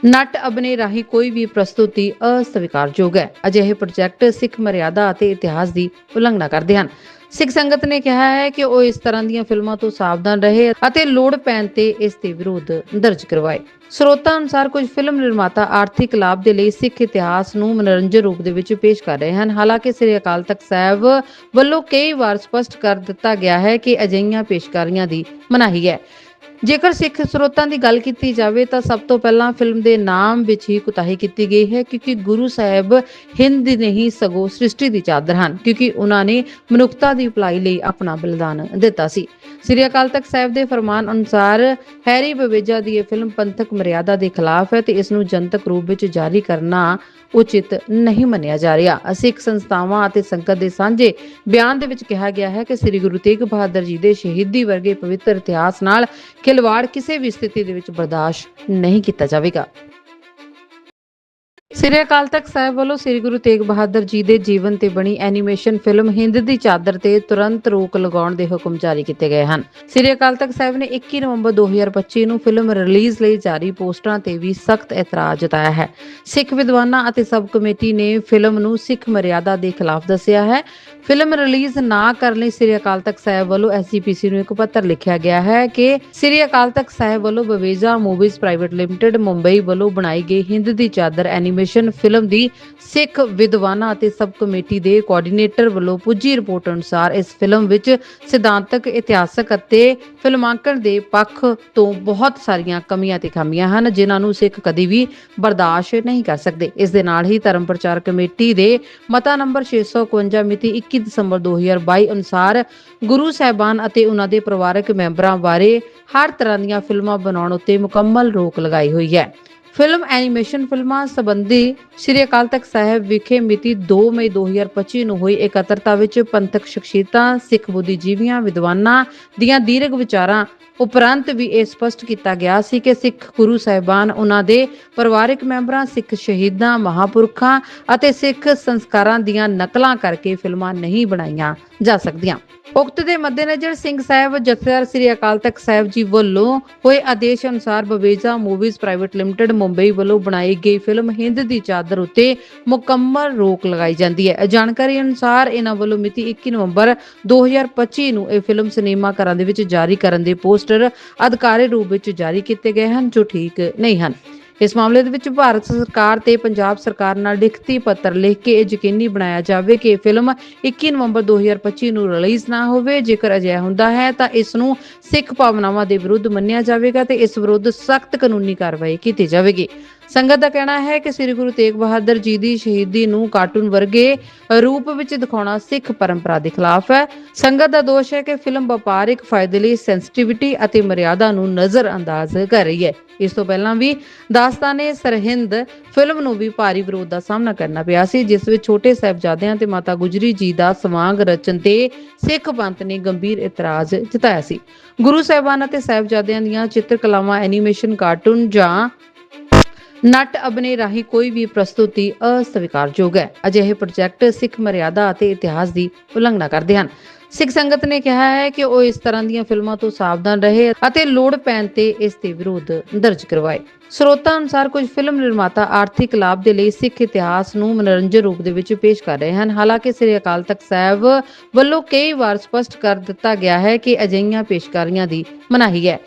ਨਟ ਅਭਿਨੇ ਰਾਹੀਂ ਕੋਈ ਵੀ ਪ੍ਰਸਤੁਤੀ ਅਸਵੀਕਾਰਯੋਗ ਹੈ। ਅਜਿਹੇ ਪ੍ਰੋਜੈਕਟ ਸਿੱਖ ਮਰਿਆਦਾ ਅਤੇ ਇਤਿਹਾਸ ਦੀ ਉਲੰਘਣਾ ਕਰਦੇ ਹਨ। ਸਿੱਖ ਸੰਗਤ ਨੇ ਕਿਹਾ ਹੈ ਕਿ ਉਹ ਇਸ ਤਰ੍ਹਾਂ ਦੀਆਂ ਫਿਲਮਾਂ ਤੋਂ ਸਾਵਧਾਨ ਰਹੇ ਅਤੇ ਲੋੜ ਪੈਣ ਤੇ ਇਸ ਦੇ ਵਿਰੋਧ ਦਰਜ ਕਰਵਾਏ। ਸਰੋਤਾਂ ਅਨੁਸਾਰ ਕੁਝ ਫਿਲਮ ਨਿਰਮਾਤਾ ਆਰਥਿਕ ਲਾਭ ਦੇ ਲਈ ਸਿੱਖ ਇਤਿਹਾਸ ਨੂੰ ਮਨੋਰੰਜਨ ਰੂਪ ਦੇ ਵਿੱਚ ਪੇਸ਼ ਕਰ ਰਹੇ ਹਨ। ਹਾਲਾਂਕਿ ਸ੍ਰੀ ਅਕਾਲ ਤਖਤ ਸਾਹਿਬ ਵੱਲੋਂ ਕਈ ਵਾਰ ਸਪਸ਼ਟ ਕਰ ਦਿੱਤਾ ਗਿਆ ਹੈ ਕਿ ਅਜਿਹੀਆਂ ਪੇਸ਼ਕਾਰੀਆਂ ਦੀ ਮਨਾਹੀ ਹੈ। ਜੇਕਰ ਸਿੱਖ ਸਰੋਤਾਂ ਦੀ ਗੱਲ ਕੀਤੀ ਜਾਵੇ ਤਾਂ ਸਭ ਤੋਂ ਪਹਿਲਾਂ ਫਿਲਮ ਦੇ ਨਾਮ ਵਿੱਚ ਹੀ ਕੁਤਾਹੀ ਕੀਤੀ ਗਈ ਹੈ, ਕਿਉਂਕਿ ਗੁਰੂ ਸਾਹਿਬ ਹਿੰਦ ਨਹੀਂ ਸਗੋਂ ਸ੍ਰਿਸ਼ਟੀ ਦੀ ਚਾਦਰ ਹਨ, ਕਿਉਂਕਿ ਉਹਨਾਂ ਨੇ ਮਨੁੱਖਤਾ ਦੀ ਭਲਾਈ ਲਈ ਆਪਣਾ ਬਲੀਦਾਨ ਦਿੱਤਾ ਸੀ। ਸ੍ਰੀ ਅਕਾਲ ਤਖਤ ਸਾਹਿਬ ਦੇ ਫਰਮਾਨ ਅਨੁਸਾਰ ਹੈਰੀ ਬਵੇਜਾ ਦੀ ਇਹ ਫਿਲਮ ਪੰਥਕ ਮਰਿਆਦਾ ਦੇ ਖਿਲਾਫ ਹੈ ਤੇ ਇਸ ਨੂੰ ਜਨਤਕ ਰੂਪ ਵਿੱਚ ਜਾਰੀ ਕਰਨਾ ਉਚਿਤ ਨਹੀਂ ਮੰਨਿਆ ਜਾ ਰਿਹਾ। ਸਿੱਖ ਸੰਸਥਾਵਾਂ ਅਤੇ ਸੰਗਤ ਦੇ ਸਾਂਝੇ ਬਿਆਨ ਦੇ ਵਿੱਚ ਕਿਹਾ ਗਿਆ ਹੈ ਕਿ ਸ੍ਰੀ ਗੁਰੂ ਤੇਗ ਬਹਾਦਰ ਜੀ ਦੇ ਸ਼ਹੀਦੀ ਵਰਗੇ ਪਵਿੱਤਰ ਇਤਿਹਾਸ ਨਾਲ ਖਿਲਵਾੜ ਕਿਸੇ ਵੀ ਸਥਿਤੀ ਦੇ ਵਿੱਚ ਬਰਦਾਸ਼ਤ ਨਹੀਂ ਕੀਤਾ ਜਾਵੇਗਾ। ਸ੍ਰੀ ਅਕਾਲ ਤਖਤ ਸਾਹਿਬ ਵੱਲੋਂ ਸ੍ਰੀ ਗੁਰੂ ਤੇਗ ਬਹਾਦਰ ਜੀ ਦੇ ਜੀਵਨ ਤੇ ਬਣੀ ਐਨੀਮੇਸ਼ਨ ਫਿਲਮ ਹਿੰਦ ਦੀ ਚਾਦਰ ਤੇ ਤੁਰੰਤ ਰੋਕ ਲਗਾਉਣ ਦੇ ਹੁਕਮ ਜਾਰੀ ਕੀਤੇ ਗਏ ਹਨ। ਸ੍ਰੀ ਅਕਾਲ ਤਖਤ ਸਾਹਿਬ ਨੇ 21 ਨਵੰਬਰ 2025 ਨੂੰ ਫਿਲਮ ਰਿਲੀਜ਼ ਲਈ ਜਾਰੀ ਪੋਸਟਰਾਂ ਤੇ ਵੀ ਸਖਤ ਇਤਰਾਜ਼ ਜਤਾਇਆ ਹੈ। ਸਿੱਖ ਵਿਦਵਾਨਾਂ ਅਤੇ ਸਬ ਕਮੇਟੀ ਨੇ ਫਿਲਮ ਨੂੰ ਸਿੱਖ ਮਰਿਆਦਾ ਦੇ ਖਿਲਾਫ ਦੱਸਿਆ ਹੈ। ਫਿਲਮ ਰਿਲੀਜ਼ ਨਾ ਕਰਨ ਲਈ ਸ੍ਰੀ ਅਕਾਲ ਤਖਤ ਸਾਹਿਬ ਵੱਲੋਂ ਐਸਜੀਪੀਸੀ ਨੂੰ ਇੱਕ ਪੱਤਰ ਲਿਖਿਆ ਗਿਆ ਹੈ ਕਿ ਸ੍ਰੀ ਅਕਾਲ ਤਖਤ ਸਾਹਿਬ ਵੱਲੋਂ Baweja movies private limited Mumbai ਵੱਲੋਂ ਬਣਾਈ ਗਈ ਹਿੰਦ ਦੀ ਚਾਦਰ ਐਨੀਮੇਸ਼ਨ ਫਿਲਮ ਦੀ ਸਿੱਖ ਵਿਦਵਾਨਾਂ ਅਤੇ ਸਬ ਕਮੇਟੀ ਦੇ ਕੋਆਰਡੀਨੇਟਰ ਵੱਲੋਂ ਪੁੱਜੀ ਰਿਪੋਰਟ ਅਨੁਸਾਰ ਇਸ ਫਿਲਮ ਵਿੱਚ ਸਿਧਾਂਤਕ, ਇਤਿਹਾਸਕ ਅਤੇ ਫਿਲਮਾਂਕਣ ਦੇ ਪੱਖ ਤੋਂ ਬਹੁਤ ਸਾਰੀਆਂ ਕਮੀਆਂ ਤੇ ਖਾਮੀਆਂ ਹਨ, ਜਿਨ੍ਹਾਂ ਨੂੰ ਸਿੱਖ ਕਦੀ ਵੀ ਬਰਦਾਸ਼ਤ ਨਹੀਂ ਕਰ ਸਕਦੇ। ਇਸ ਦੇ ਨਾਲ ਹੀ ਧਰਮ ਪ੍ਰਚਾਰ ਕਮੇਟੀ ਦੇ ਮਤਾ ਨੰਬਰ 651 ਮਿਤੀ 21 ਦਸੰਬਰ 2022 ਅਨੁਸਾਰ ਗੁਰੂ ਸਾਹਿਬਾਨ ਅਤੇ ਉਹਨਾਂ ਦੇ ਪਰਿਵਾਰਕ ਮੈਂਬਰਾਂ ਬਾਰੇ ਹਰ ਤਰ੍ਹਾਂ ਦੀਆਂ ਫਿਲਮਾਂ ਬਣਾਉਣ ਉੱਤੇ ਮੁਕੰਮਲ ਰੋਕ ਲਗਾਈ ਹੋਈ ਹੈ। ਫਿਲਮ ਐਨੀਮੇਸ਼ਨ ਫਿਲਮਾਂ ਸੰਬੰਧੀ ਸ੍ਰੀ ਅਕਾਲ ਤਖਤ ਸਾਹਿਬ ਵਿਖੇ ਮਿਤੀ 2 ਮਈ 2025 ਨੂੰ ਹੋਈ ਇਕੱਤਰਤਾ ਵਿੱਚ ਪੰਥਕ ਸ਼ਖਸੀਅਤਾਂ, ਸਿੱਖ ਬੁੱਧੀਜੀਵੀਆਂ, ਵਿਦਵਾਨਾਂ ਦੀਆਂ ਦੀਰਘ ਵਿਚਾਰਾਂ ਉਪਰੰਤ ਵੀ ਇਹ ਸਪਸ਼ਟ ਕੀਤਾ ਗਿਆ ਸੀ ਕਿ ਸਿੱਖ ਗੁਰੂ ਸਾਹਿਬਾਨ ਉਹਨਾਂ ਦੇ ਪਰਿਵਾਰਕ ਮੈਂਬਰਾਂ, ਸਿੱਖ ਸ਼ਹੀਦਾਂ, ਮਹਾਪੁਰਖਾਂ ਅਤੇ ਸਿੱਖ ਸੰਸਕਾਰਾਂ ਦੀਆਂ ਨਕਲਾਂ ਕਰਕੇ ਫਿਲਮਾਂ ਨਹੀਂ ਬਣਾਈਆਂ। ਜਾ ਸਕਦੀਆਂ। ਉਕਤ ਦੇ ਮੱਦੇਨਜ਼ਰ ਸਿੰਘ ਸਾਹਿਬ, ਜਥੇਦਾਰ ਸ੍ਰੀ ਅਕਾਲ ਤਖਤ ਸਾਹਿਬ ਜੀ ਵੱਲੋਂ ਹੋਏ ਆਦੇਸ਼ ਅਨੁਸਾਰ Baweja movies private limited Mumbai ਵੱਲੋਂ ਬਣਾਈ ਗਈ ਫਿਲਮ ਹਿੰਦ ਦੀ ਚਾਦਰ ਉੱਤੇ ਮੁਕੰਮਲ ਰੋਕ ਲਗਾਈ ਜਾਂਦੀ ਹੈ। ਜਾਣਕਾਰੀ ਅਨੁਸਾਰ ਇਹਨਾਂ ਵੱਲੋਂ ਮਿਤੀ 21 ਨਵੰਬਰ 2025 ਨੂੰ ਇਹ ਫਿਲਮ ਸਿਨੇਮਾ ਘਰਾਂ ਦੇ ਵਿੱਚ ਜਾਰੀ ਕਰਨ ਦੇ ਪੋਸਟਰ ਅਧਿਕਾਰੀ ਰੂਪ ਵਿੱਚ ਜਾਰੀ ਕੀਤੇ ਗਏ ਹਨ, ਜੋ ਠੀਕ ਨਹੀਂ ਹਨ। ਇਸ ਮਾਮਲੇ ਦੇ ਵਿੱਚ ਭਾਰਤ ਸਰਕਾਰ ਤੇ ਪੰਜਾਬ ਸਰਕਾਰ ਨਾਲ ਲਿਖਤੀ ਪੱਤਰ ਲਿਖ ਕੇ ਇਹ ਯਕੀਨੀ ਬਣਾਇਆ ਜਾਵੇ ਕਿ ਇਹ ਫਿਲਮ 21 ਨਵੰਬਰ 2025 ਨੂੰ ਰਿਲੀਜ਼ ਨਾ ਹੋਵੇ। ਜੇਕਰ ਅਜਿਹਾ ਹੁੰਦਾ ਹੈ ਤਾਂ ਇਸ ਨੂੰ ਸਿੱਖ ਭਾਵਨਾਵਾਂ ਦੇ ਵਿਰੁੱਧ ਮੰਨਿਆ ਜਾਵੇਗਾ ਤੇ ਇਸ ਵਿਰੁੱਧ ਸਖਤ ਕਾਨੂੰਨੀ ਕਾਰਵਾਈ ਕੀਤੀ ਜਾਵੇਗੀ। ਸੰਗਤ ਦਾ ਕਹਿਣਾ ਹੈ ਕਿ ਸ੍ਰੀ ਗੁਰੂ ਤੇਗ ਬਹਾਦਰ ਜੀ ਦੀ ਸ਼ਹੀਦੀ ਨੂੰ ਕਾਰਟੂਨ ਵਰਗੇ ਰੂਪ ਵਿੱਚ ਦਿਖਾਉਣਾ ਸਿੱਖ ਪਰੰਪਰਾ ਦੇ ਖਿਲਾਫ ਹੈ। ਸੰਗਤ ਦਾ ਦੋਸ਼ ਹੈ ਕਿ ਫਿਲਮ ਵਪਾਰਿਕ ਫਾਇਦੇ ਲਈ ਸੈਂਸਿਟੀਵਿਟੀ ਅਤੇ ਮਰਿਆਦਾ ਨੂੰ ਨਜ਼ਰਅੰਦਾਜ਼ ਕਰ ਰਹੀ ਹੈ। ਇਸ ਤੋਂ ਪਹਿਲਾਂ ਵੀ ਦਾਸਤਾਨੇ ਸਰਹਿੰਦ ਫਿਲਮ ਨੂੰ ਵੀ ਭਾਰੀ ਵਿਰੋਧ ਦਾ ਸਾਹਮਣਾ ਕਰਨਾ ਪਿਆ ਸੀ, ਜਿਸ ਵਿੱਚ ਛੋਟੇ ਸਾਹਿਬਜ਼ਾਦਿਆਂ ਤੇ ਮਾਤਾ ਗੁਜਰੀ ਜੀ ਦਾ ਸਵਾਂਗ ਰਚਨ ਤੇ ਸਿੱਖ ਪੰਥ ਨੇ ਗੰਭੀਰ ਇਤਰਾਜ਼ ਜਤਾਇਆ ਸੀ। ਗੁਰੂ ਸਾਹਿਬਾਨ ਅਤੇ ਸਾਹਿਬਜ਼ਾਦਿਆਂ ਦੀਆਂ ਚਿੱਤਰਕਲਾਵਾਂ, ਐਨੀਮੇਸ਼ਨ, ਕਾਰਟੂਨ ਜਾਂ ਨਟ ਅਭਿਨੇ ਰਾਹੀਂ ਕੋਈ ਵੀ ਪ੍ਰਸਤੁਤੀ ਅਸਵੀਕਾਰਯੋਗ ਹੈ। ਅਜਿਹੇ ਪ੍ਰੋਜੈਕਟ ਸਿੱਖ ਮਰਿਆਦਾ ਅਤੇ ਇਤਿਹਾਸ ਦੀ ਉਲੰਘਣਾ ਕਰਦੇ ਹਨ। ਸਿੱਖ ਸੰਗਤ ਨੇ ਕਿਹਾ ਹੈ ਕਿ ਉਹ ਇਸ ਤਰ੍ਹਾਂ ਦੀਆਂ ਫਿਲਮਾਂ ਤੋਂ ਸਾਵਧਾਨ ਰਹੇ ਅਤੇ ਲੋੜ ਪੈਣ ਤੇ ਇਸ ਦੇ ਵਿਰੋਧ ਦਰਜ ਕਰਵਾਏ। ਸਰੋਤਾਂ ਅਨੁਸਾਰ ਕੁਝ ਫਿਲਮ ਨਿਰਮਾਤਾ ਆਰਥਿਕ ਲਾਭ ਦੇ ਲਈ ਸਿੱਖ ਇਤਿਹਾਸ ਨੂੰ ਮਨੋਰੰਜਨ ਰੂਪ ਦੇ ਵਿੱਚ ਪੇਸ਼ ਕਰ ਰਹੇ ਹਨ। ਹਾਲਾਂਕਿ ਸ੍ਰੀ ਅਕਾਲ ਤਖਤ ਸਾਹਿਬ ਵੱਲੋਂ ਕਈ ਵਾਰ ਸਪਸ਼ਟ ਕਰ ਦਿੱਤਾ ਗਿਆ ਹੈ ਕਿ ਅਜਿਹੀਆਂ ਪੇਸ਼ਕਾਰੀਆਂ ਦੀ ਮਨਾਹੀ ਹੈ।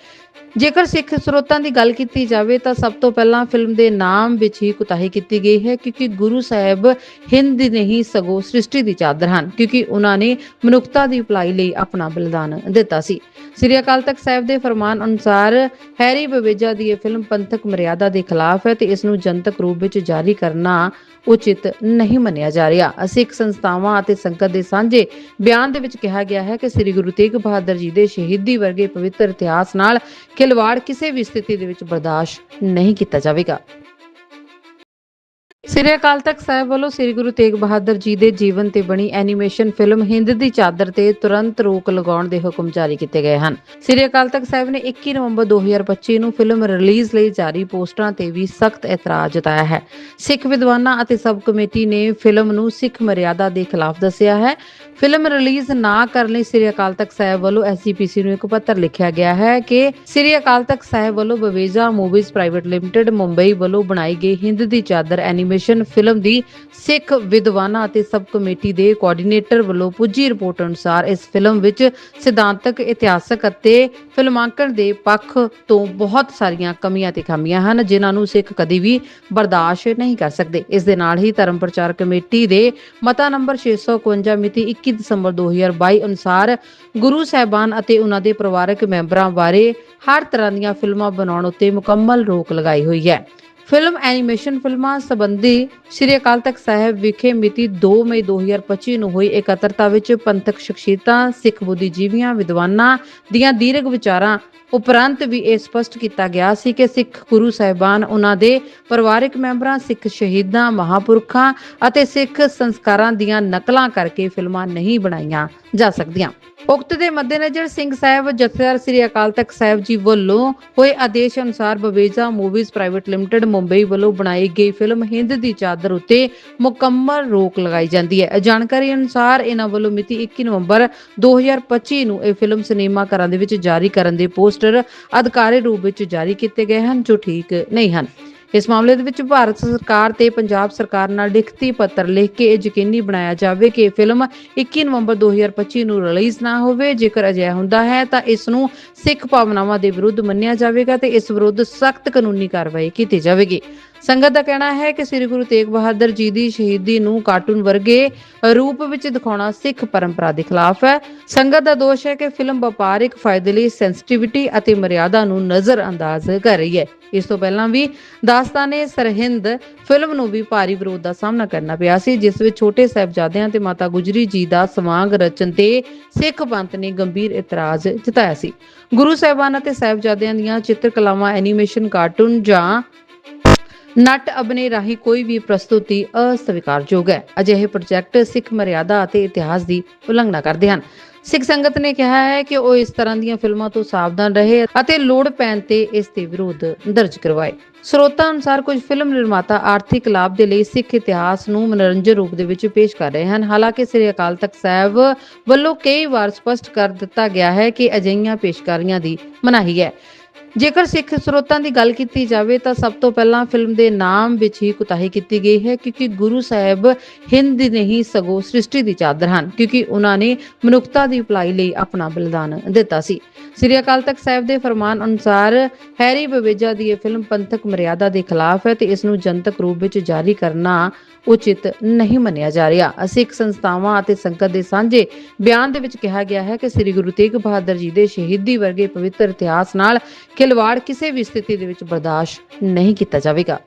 ਜੇਕਰ ਸਿੱਖ ਸਰੋਤਾਂ ਦੀ ਗੱਲ ਕੀਤੀ ਜਾਵੇ ਤਾਂ ਸਭ ਤੋਂ ਪਹਿਲਾਂ ਫਿਲਮ ਦੇ ਨਾਮ ਵਿੱਚ ਹੀ ਕੁਤਾਹੀ ਕੀਤੀ ਗਈ ਹੈ, ਕਿਉਂਕਿ ਗੁਰੂ ਸਾਹਿਬ ਹਿੰਦ ਨਹੀਂ ਸਗੋਂ ਸ੍ਰਿਸ਼ਟੀ ਦੀ ਚਾਦਰ ਹਨ, ਕਿਉਂਕਿ ਉਹਨਾਂ ਨੇ ਮਨੁੱਖਤਾ ਦੀ ਭਲਾਈ ਲਈ ਆਪਣਾ ਬਲੀਦਾਨ ਦਿੱਤਾ ਸੀ। ਸ੍ਰੀ ਅਕਾਲ ਤਖਤ ਸਾਹਿਬ ਦੇ ਫਰਮਾਨ ਅਨੁਸਾਰ ਹੈਰੀ ਬਵੇਜਾ ਦੀ ਇਹ ਫਿਲਮ ਪੰਥਕ ਮਰਿਆਦਾ ਦੇ ਖਿਲਾਫ ਹੈ ਤੇ ਇਸ ਨੂੰ ਜਨਤਕ ਰੂਪ ਵਿੱਚ ਜਾਰੀ ਕਰਨਾ ਉਚਿਤ ਨਹੀਂ ਮੰਨਿਆ ਜਾ ਰਿਹਾ। ਸਿੱਖ ਸੰਸਥਾਵਾਂ ਅਤੇ ਸੰਗਤ ਦੇ ਸਾਂਝੇ ਬਿਆਨ ਦੇ ਵਿੱਚ ਕਿਹਾ ਗਿਆ ਹੈ ਕਿ ਸ੍ਰੀ ਗੁਰੂ ਤੇਗ ਬਹਾਦਰ ਜੀ ਦੇ ਸ਼ਹੀਦੀ ਵਰਗੇ ਪਵਿੱਤਰ ਇਤਿਹਾਸ ਨਾਲ ਖਿਲਵਾੜ ਕਿਸੇ ਵੀ ਸਥਿਤੀ ਦੇ ਵਿੱਚ ਬਰਦਾਸ਼ਤ ਨਹੀਂ ਕੀਤਾ ਜਾਵੇਗਾ। ਸ੍ਰੀ ਅਕਾਲ ਤਖਤ ਸਾਹਿਬ ਵੱਲੋਂ ਸ੍ਰੀ ਗੁਰੂ ਤੇਗ ਬਹਾਦਰ ਜੀ ਦੇ ਜੀਵਨ ਤੇ ਬਣੀ ਐਨੀਮੇਸ਼ਨ ਫਿਲਮ ਹਿੰਦ ਦੀ ਚਾਦਰ ਤੇ ਤੁਰੰਤ ਰੋਕ ਲਗਾਉਣ ਦੇ ਹੁਕਮ ਜਾਰੀ ਕੀਤੇ ਗਏ ਹਨ। ਸ੍ਰੀ ਅਕਾਲ ਤਖਤ ਸਾਹਿਬ ਨੇ 21 ਨਵੰਬਰ 2025 ਨੂੰ ਫਿਲਮ ਰਿਲੀਜ਼ ਲਈ ਜਾਰੀ ਪੋਸਟਰਾਂ ਤੇ ਵੀ ਸਖਤ ਇਤਰਾਜ਼ ਜਤਾਇਆ ਹੈ। ਸਿੱਖ ਵਿਦਵਾਨਾਂ ਅਤੇ ਸਬ ਕਮੇਟੀ ਨੇ ਫਿਲਮ ਨੂੰ ਸਿੱਖ ਮਰਿਆਦਾ ਦੇ ਖਿਲਾਫ ਦੱਸਿਆ ਹੈ। ਫਿਲਮ ਰਿਲੀਜ਼ ਨਾ ਕਰਨ ਲਈ ਸ੍ਰੀ ਅਕਾਲ ਤਖਤ ਸਾਹਿਬ ਵੱਲੋਂ ਐਸਜੀਪੀਸੀ ਨੂੰ ਇੱਕ ਪੱਤਰ ਲਿਖਿਆ ਗਿਆ ਹੈ ਕਿ ਸ੍ਰੀ ਅਕਾਲ ਤਖਤ ਸਾਹਿਬ ਵੱਲੋਂ Baweja movies private limited Mumbai ਵੱਲੋਂ ਬਣਾਈ ਗਈ ਹਿੰਦ ਦੀ ਚਾਦਰ ਐਨੀਮੇਸ਼ਨ ਫਿਲਮ ਦੀ ਸਿੱਖ ਵਿਦਵਾਨਾਂ ਅਤੇ ਸਬ ਕਮੇਟੀ ਦੇ ਕੋਆਰਡੀਨੇਟਰ ਵੱਲੋਂ ਪੁੱਜੀ ਰਿਪੋਰਟ ਅਨੁਸਾਰ ਇਸ ਫਿਲਮ ਵਿੱਚ ਸਿਧਾਂਤਕ, ਇਤਿਹਾਸਕ ਅਤੇ ਫਿਲਮਾਂਕਣ ਦੇ ਪੱਖ ਤੋਂ ਬਹੁਤ ਸਾਰੀਆਂ ਕਮੀਆਂ ਤੇ ਖਾਮੀਆਂ ਹਨ, ਜਿਨ੍ਹਾਂ ਨੂੰ ਸਿੱਖ ਕਦੀ ਵੀ ਬਰਦਾਸ਼ਤ ਨਹੀਂ ਕਰ ਸਕਦੇ। ਇਸ ਦੇ ਨਾਲ ਹੀ ਧਰਮ ਪ੍ਰਚਾਰ ਕਮੇਟੀ ਦੇ ਮਤਾ ਨੰਬਰ 651 ਮਿਤੀ 21 ਦਸੰਬਰ 2022 ਅਨੁਸਾਰ ਗੁਰੂ ਸਾਹਿਬਾਨ ਅਤੇ ਉਹਨਾਂ ਦੇ ਪਰਿਵਾਰਕ ਮੈਂਬਰਾਂ ਬਾਰੇ ਹਰ ਤਰ੍ਹਾਂ ਦੀਆਂ ਫਿਲਮਾਂ ਬਣਾਉਣ ਉੱਤੇ ਮੁਕੰਮਲ ਰੋਕ ਲਗਾਈ ਹੋਈ ਹੈ। ਫਿਲਮ ਐਨੀਮੇਸ਼ਨ ਫਿਲਮਾਂ ਸੰਬੰਧੀ ਸ੍ਰੀ ਅਕਾਲ ਤਖਤ ਸਾਹਿਬ ਵਿਖੇ ਮਿਤੀ 2 ਮਈ 2025 ਨੂੰ ਹੋਈ ਇਕੱਤਰਤਾ ਵਿੱਚ ਪੰਥਕ ਸ਼ਖਸੀਅਤਾਂ, ਸਿੱਖ ਬੁੱਧੀਜੀਵੀਆਂ, ਵਿਦਵਾਨਾਂ ਦੀਆਂ ਦੀਰਘ ਵਿਚਾਰਾਂ ਉਪਰੰਤ ਵੀ ਇਹ ਸਪਸ਼ਟ ਕੀਤਾ ਗਿਆ ਸੀ ਕਿ ਸਿੱਖ ਗੁਰੂ ਸਾਹਿਬਾਨ ਉਹਨਾਂ ਦੇ ਪਰਿਵਾਰਕ ਮੈਂਬਰਾਂ, ਸਿੱਖ ਸ਼ਹੀਦਾਂ, ਮਹਾਪੁਰਖਾਂ ਅਤੇ ਸਿੱਖ ਸੰਸਕਾਰਾਂ ਦੀਆਂ ਨਕਲਾਂ ਕਰਕੇ ਫਿਲਮਾਂ ਨਹੀਂ ਬਣਾਈਆਂ ਜਾ ਸਕਦੀਆਂ। ਉਕਤ ਦੇ ਮੱਦੇਨਜ਼ਰ ਸਿੰਘ ਸਾਹਿਬ ਜਥੇਦਾਰ ਸ੍ਰੀ ਅਕਾਲ ਤਖਤ ਸਾਹਿਬ ਜੀ ਵੱਲੋਂ ਹੋਏ ਆਦੇਸ਼ ਅਨੁਸਾਰ Baweja movies private limited Mumbai ਵੱਲੋਂ ਬਣਾਈ ਗਈ ਫਿਲਮ ਹਿੰਦ ਦੀ ਚਾਦਰ ਉੱਤੇ ਮੁਕੰਮਲ ਰੋਕ ਲਗਾਈ ਜਾਂਦੀ ਹੈ। ਜਾਣਕਾਰੀ ਅਨੁਸਾਰ ਇਹਨਾਂ ਵੱਲੋਂ ਮਿਤੀ 21 ਨਵੰਬਰ 2025 ਨੂੰ ਇਹ ਫਿਲਮ ਸਿਨੇਮਾ ਘਰਾਂ ਦੇ ਵਿੱਚ ਜਾਰੀ ਕਰਨ ਦੇ ਪੋਸਟਰ ਅਧਿਕਾਰੀ ਰੂਪ ਵਿੱਚ ਜਾਰੀ ਕੀਤੇ ਗਏ ਹਨ, ਜੋ ਠੀਕ ਨਹੀਂ ਹਨ। ਇਸ ਮਾਮਲੇ ਦੇ ਵਿੱਚ ਭਾਰਤ ਸਰਕਾਰ ਤੇ ਪੰਜਾਬ ਸਰਕਾਰ ਨਾਲ ਲਿਖਤੀ ਪੱਤਰ ਲਿਖ ਕੇ ਇਹ ਯਕੀਨੀ ਬਣਾਇਆ ਜਾਵੇ ਕਿ ਇਹ ਫਿਲਮ 21 ਨਵੰਬਰ 2025 ਨੂੰ ਰਿਲੀਜ਼ ਨਾ ਹੋਵੇ। ਜੇਕਰ ਅਜਿਹਾ ਹੁੰਦਾ ਹੈ ਤਾਂ ਇਸ ਨੂੰ ਸਿੱਖ ਭਾਵਨਾਵਾਂ ਦੇ ਵਿਰੁੱਧ ਮੰਨਿਆ ਜਾਵੇਗਾ ਤੇ ਇਸ ਵਿਰੁੱਧ ਸਖਤ ਕਾਨੂੰਨੀ ਕਾਰਵਾਈ ਕੀਤੀ ਜਾਵੇਗੀ। ਸੰਗਤ ਦਾ ਕਹਿਣਾ ਹੈ ਕਿ ਸ੍ਰੀ ਗੁਰੂ ਤੇਗ ਬਹਾਦਰ ਜੀ ਦੀ ਸ਼ਹੀਦੀ ਨੂੰ ਕਾਰਟੂਨ ਵਰਗੇ ਰੂਪ ਵਿੱਚ ਦਿਖਾਉਣਾ ਸਿੱਖ ਪਰੰਪਰਾ ਦੇ ਖਿਲਾਫ ਹੈ। ਸੰਗਤ ਦਾ ਦੋਸ਼ ਹੈ ਕਿ ਫਿਲਮ ਵਪਾਰਿਕ ਫਾਇਦੇ ਲਈ ਸੈਂਸਿਟੀਵਿਟੀ ਅਤੇ ਮਰਿਆਦਾ ਨੂੰ ਨਜ਼ਰਅੰਦਾਜ਼ ਕਰ ਰਹੀ ਹੈ। ਇਸ ਤੋਂ ਪਹਿਲਾਂ ਵੀ ਦਾਸਤਾਨੇ ਸਰਹਿੰਦ ਫਿਲਮ ਨੂੰ ਵੀ ਭਾਰੀ ਵਿਰੋਧ ਦਾ ਸਾਹਮਣਾ ਕਰਨਾ ਪਿਆ ਸੀ, ਜਿਸ ਵਿੱਚ ਛੋਟੇ ਸਾਹਿਬਜ਼ਾਦਿਆਂ ਤੇ ਮਾਤਾ ਗੁਜਰੀ ਜੀ ਦਾ ਸਵਾਂਗ ਰਚਨ ਤੇ ਸਿੱਖ ਪੰਥ ਨੇ ਗੰਭੀਰ ਇਤਰਾਜ਼ ਜਤਾਇਆ ਸੀ। ਗੁਰੂ ਸਾਹਿਬਾਨ ਅਤੇ ਸਾਹਿਬਜ਼ਾਦਿਆਂ ਦੀਆਂ ਚਿੱਤਰਕਲਾਵਾਂ, ਐਨੀਮੇਸ਼ਨ, ਕਾਰਟੂਨ ਜਾਂ ਨਟ ਅਭਿਨੇ ਰਾਹੀਂ ਕੋਈ ਵੀ ਪ੍ਰਸਤੁਤੀ ਅਸਵੀਕਾਰਯੋਗ ਹੈ। ਅਜਿਹੇ ਪ੍ਰੋਜੈਕਟ ਸਿੱਖ ਮਰਿਆਦਾ ਅਤੇ ਇਤਿਹਾਸ ਦੀ ਉਲੰਘਣਾ ਕਰਦੇ ਹਨ। ਸਿੱਖ ਸੰਗਤ ਨੇ ਕਿਹਾ ਹੈ ਕਿ ਉਹ ਇਸ ਤਰ੍ਹਾਂ ਦੀਆਂ ਫਿਲਮਾਂ ਤੋਂ ਸਾਵਧਾਨ ਰਹੇ ਅਤੇ ਲੋੜ ਪੈਣ ਤੇ ਇਸ ਦੇ ਵਿਰੋਧ ਦਰਜ ਕਰਵਾਏ। ਸਰੋਤਾਂ ਅਨੁਸਾਰ ਕੁਝ ਫਿਲਮ ਨਿਰਮਾਤਾ ਆਰਥਿਕ ਲਾਭ ਦੇ ਲਈ ਸਿੱਖ ਇਤਿਹਾਸ ਨੂੰ ਮਨੋਰੰਜਨ ਰੂਪ ਦੇ ਵਿੱਚ ਪੇਸ਼ ਕਰ ਰਹੇ ਹਨ। ਹਾਲਾਂਕਿ ਸ੍ਰੀ ਅਕਾਲ ਤਖਤ ਸਾਹਿਬ ਵੱਲੋਂ ਕਈ ਵਾਰ ਸਪਸ਼ਟ ਕਰ ਦਿੱਤਾ ਗਿਆ ਹੈ ਕਿ ਅਜਿਹੀਆਂ ਪੇਸ਼ਕਾਰੀਆਂ ਦੀ ਮਨਾਹੀ ਹੈ। ਜੇਕਰ ਸਿੱਖ ਸਰੋਤਾਂ ਦੀ ਗੱਲ ਕੀਤੀ ਜਾਵੇ ਤਾਂ ਸਭ ਤੋਂ ਪਹਿਲਾਂ ਫਿਲਮ ਦੇ ਨਾਮ ਵਿੱਚ ਹੀ ਕੁਤਾਹੀ ਕੀਤੀ ਗਈ ਹੈ, ਕਿਉਂਕਿ ਗੁਰੂ ਸਾਹਿਬ ਹਿੰਦ ਨਹੀਂ ਸਗੋਂ ਸ੍ਰਿਸ਼ਟੀ ਦੀ ਚਾਦਰ ਹਨ, ਕਿਉਂਕਿ ਉਹਨਾਂ ਨੇ ਮਨੁੱਖਤਾ ਦੀ ਭਲਾਈ ਲਈ ਆਪਣਾ ਬਲੀਦਾਨ ਦਿੱਤਾ ਸੀ। ਸ੍ਰੀ ਅਕਾਲ ਤਖਤ ਸਾਹਿਬ ਦੇ ਫਰਮਾਨ ਅਨੁਸਾਰ ਹੈਰੀ ਬਵੇਜਾ ਦੀ ਇਹ ਫਿਲਮ ਪੰਥਕ ਮਰਿਆਦਾ ਦੇ ਖਿਲਾਫ ਹੈ ਤੇ ਇਸ ਨੂੰ ਜਨਤਕ ਰੂਪ ਵਿੱਚ ਜਾਰੀ ਕਰਨਾ ਉਚਿਤ ਨਹੀਂ ਮੰਨਿਆ ਜਾ ਰਿਹਾ। ਸਿੱਖ ਸੰਸਥਾਵਾਂ ਅਤੇ ਸੰਗਤ ਦੇ ਸਾਂਝੇ ਬਿਆਨ ਦੇ ਵਿੱਚ ਕਿਹਾ ਗਿਆ ਹੈ ਕਿ ਸ੍ਰੀ ਗੁਰੂ ਤੇਗ ਬਹਾਦਰ ਜੀ ਦੇ ਸ਼ਹੀਦੀ ਵਰਗੇ ਪਵਿੱਤਰ ਇਤਿਹਾਸ ਨਾਲ ਖਿਲਵਾੜ ਕਿਸੇ ਵੀ ਸਥਿਤੀ ਦੇ ਵਿੱਚ ਬਰਦਾਸ਼ਤ ਨਹੀਂ ਕੀਤਾ ਜਾਵੇਗਾ।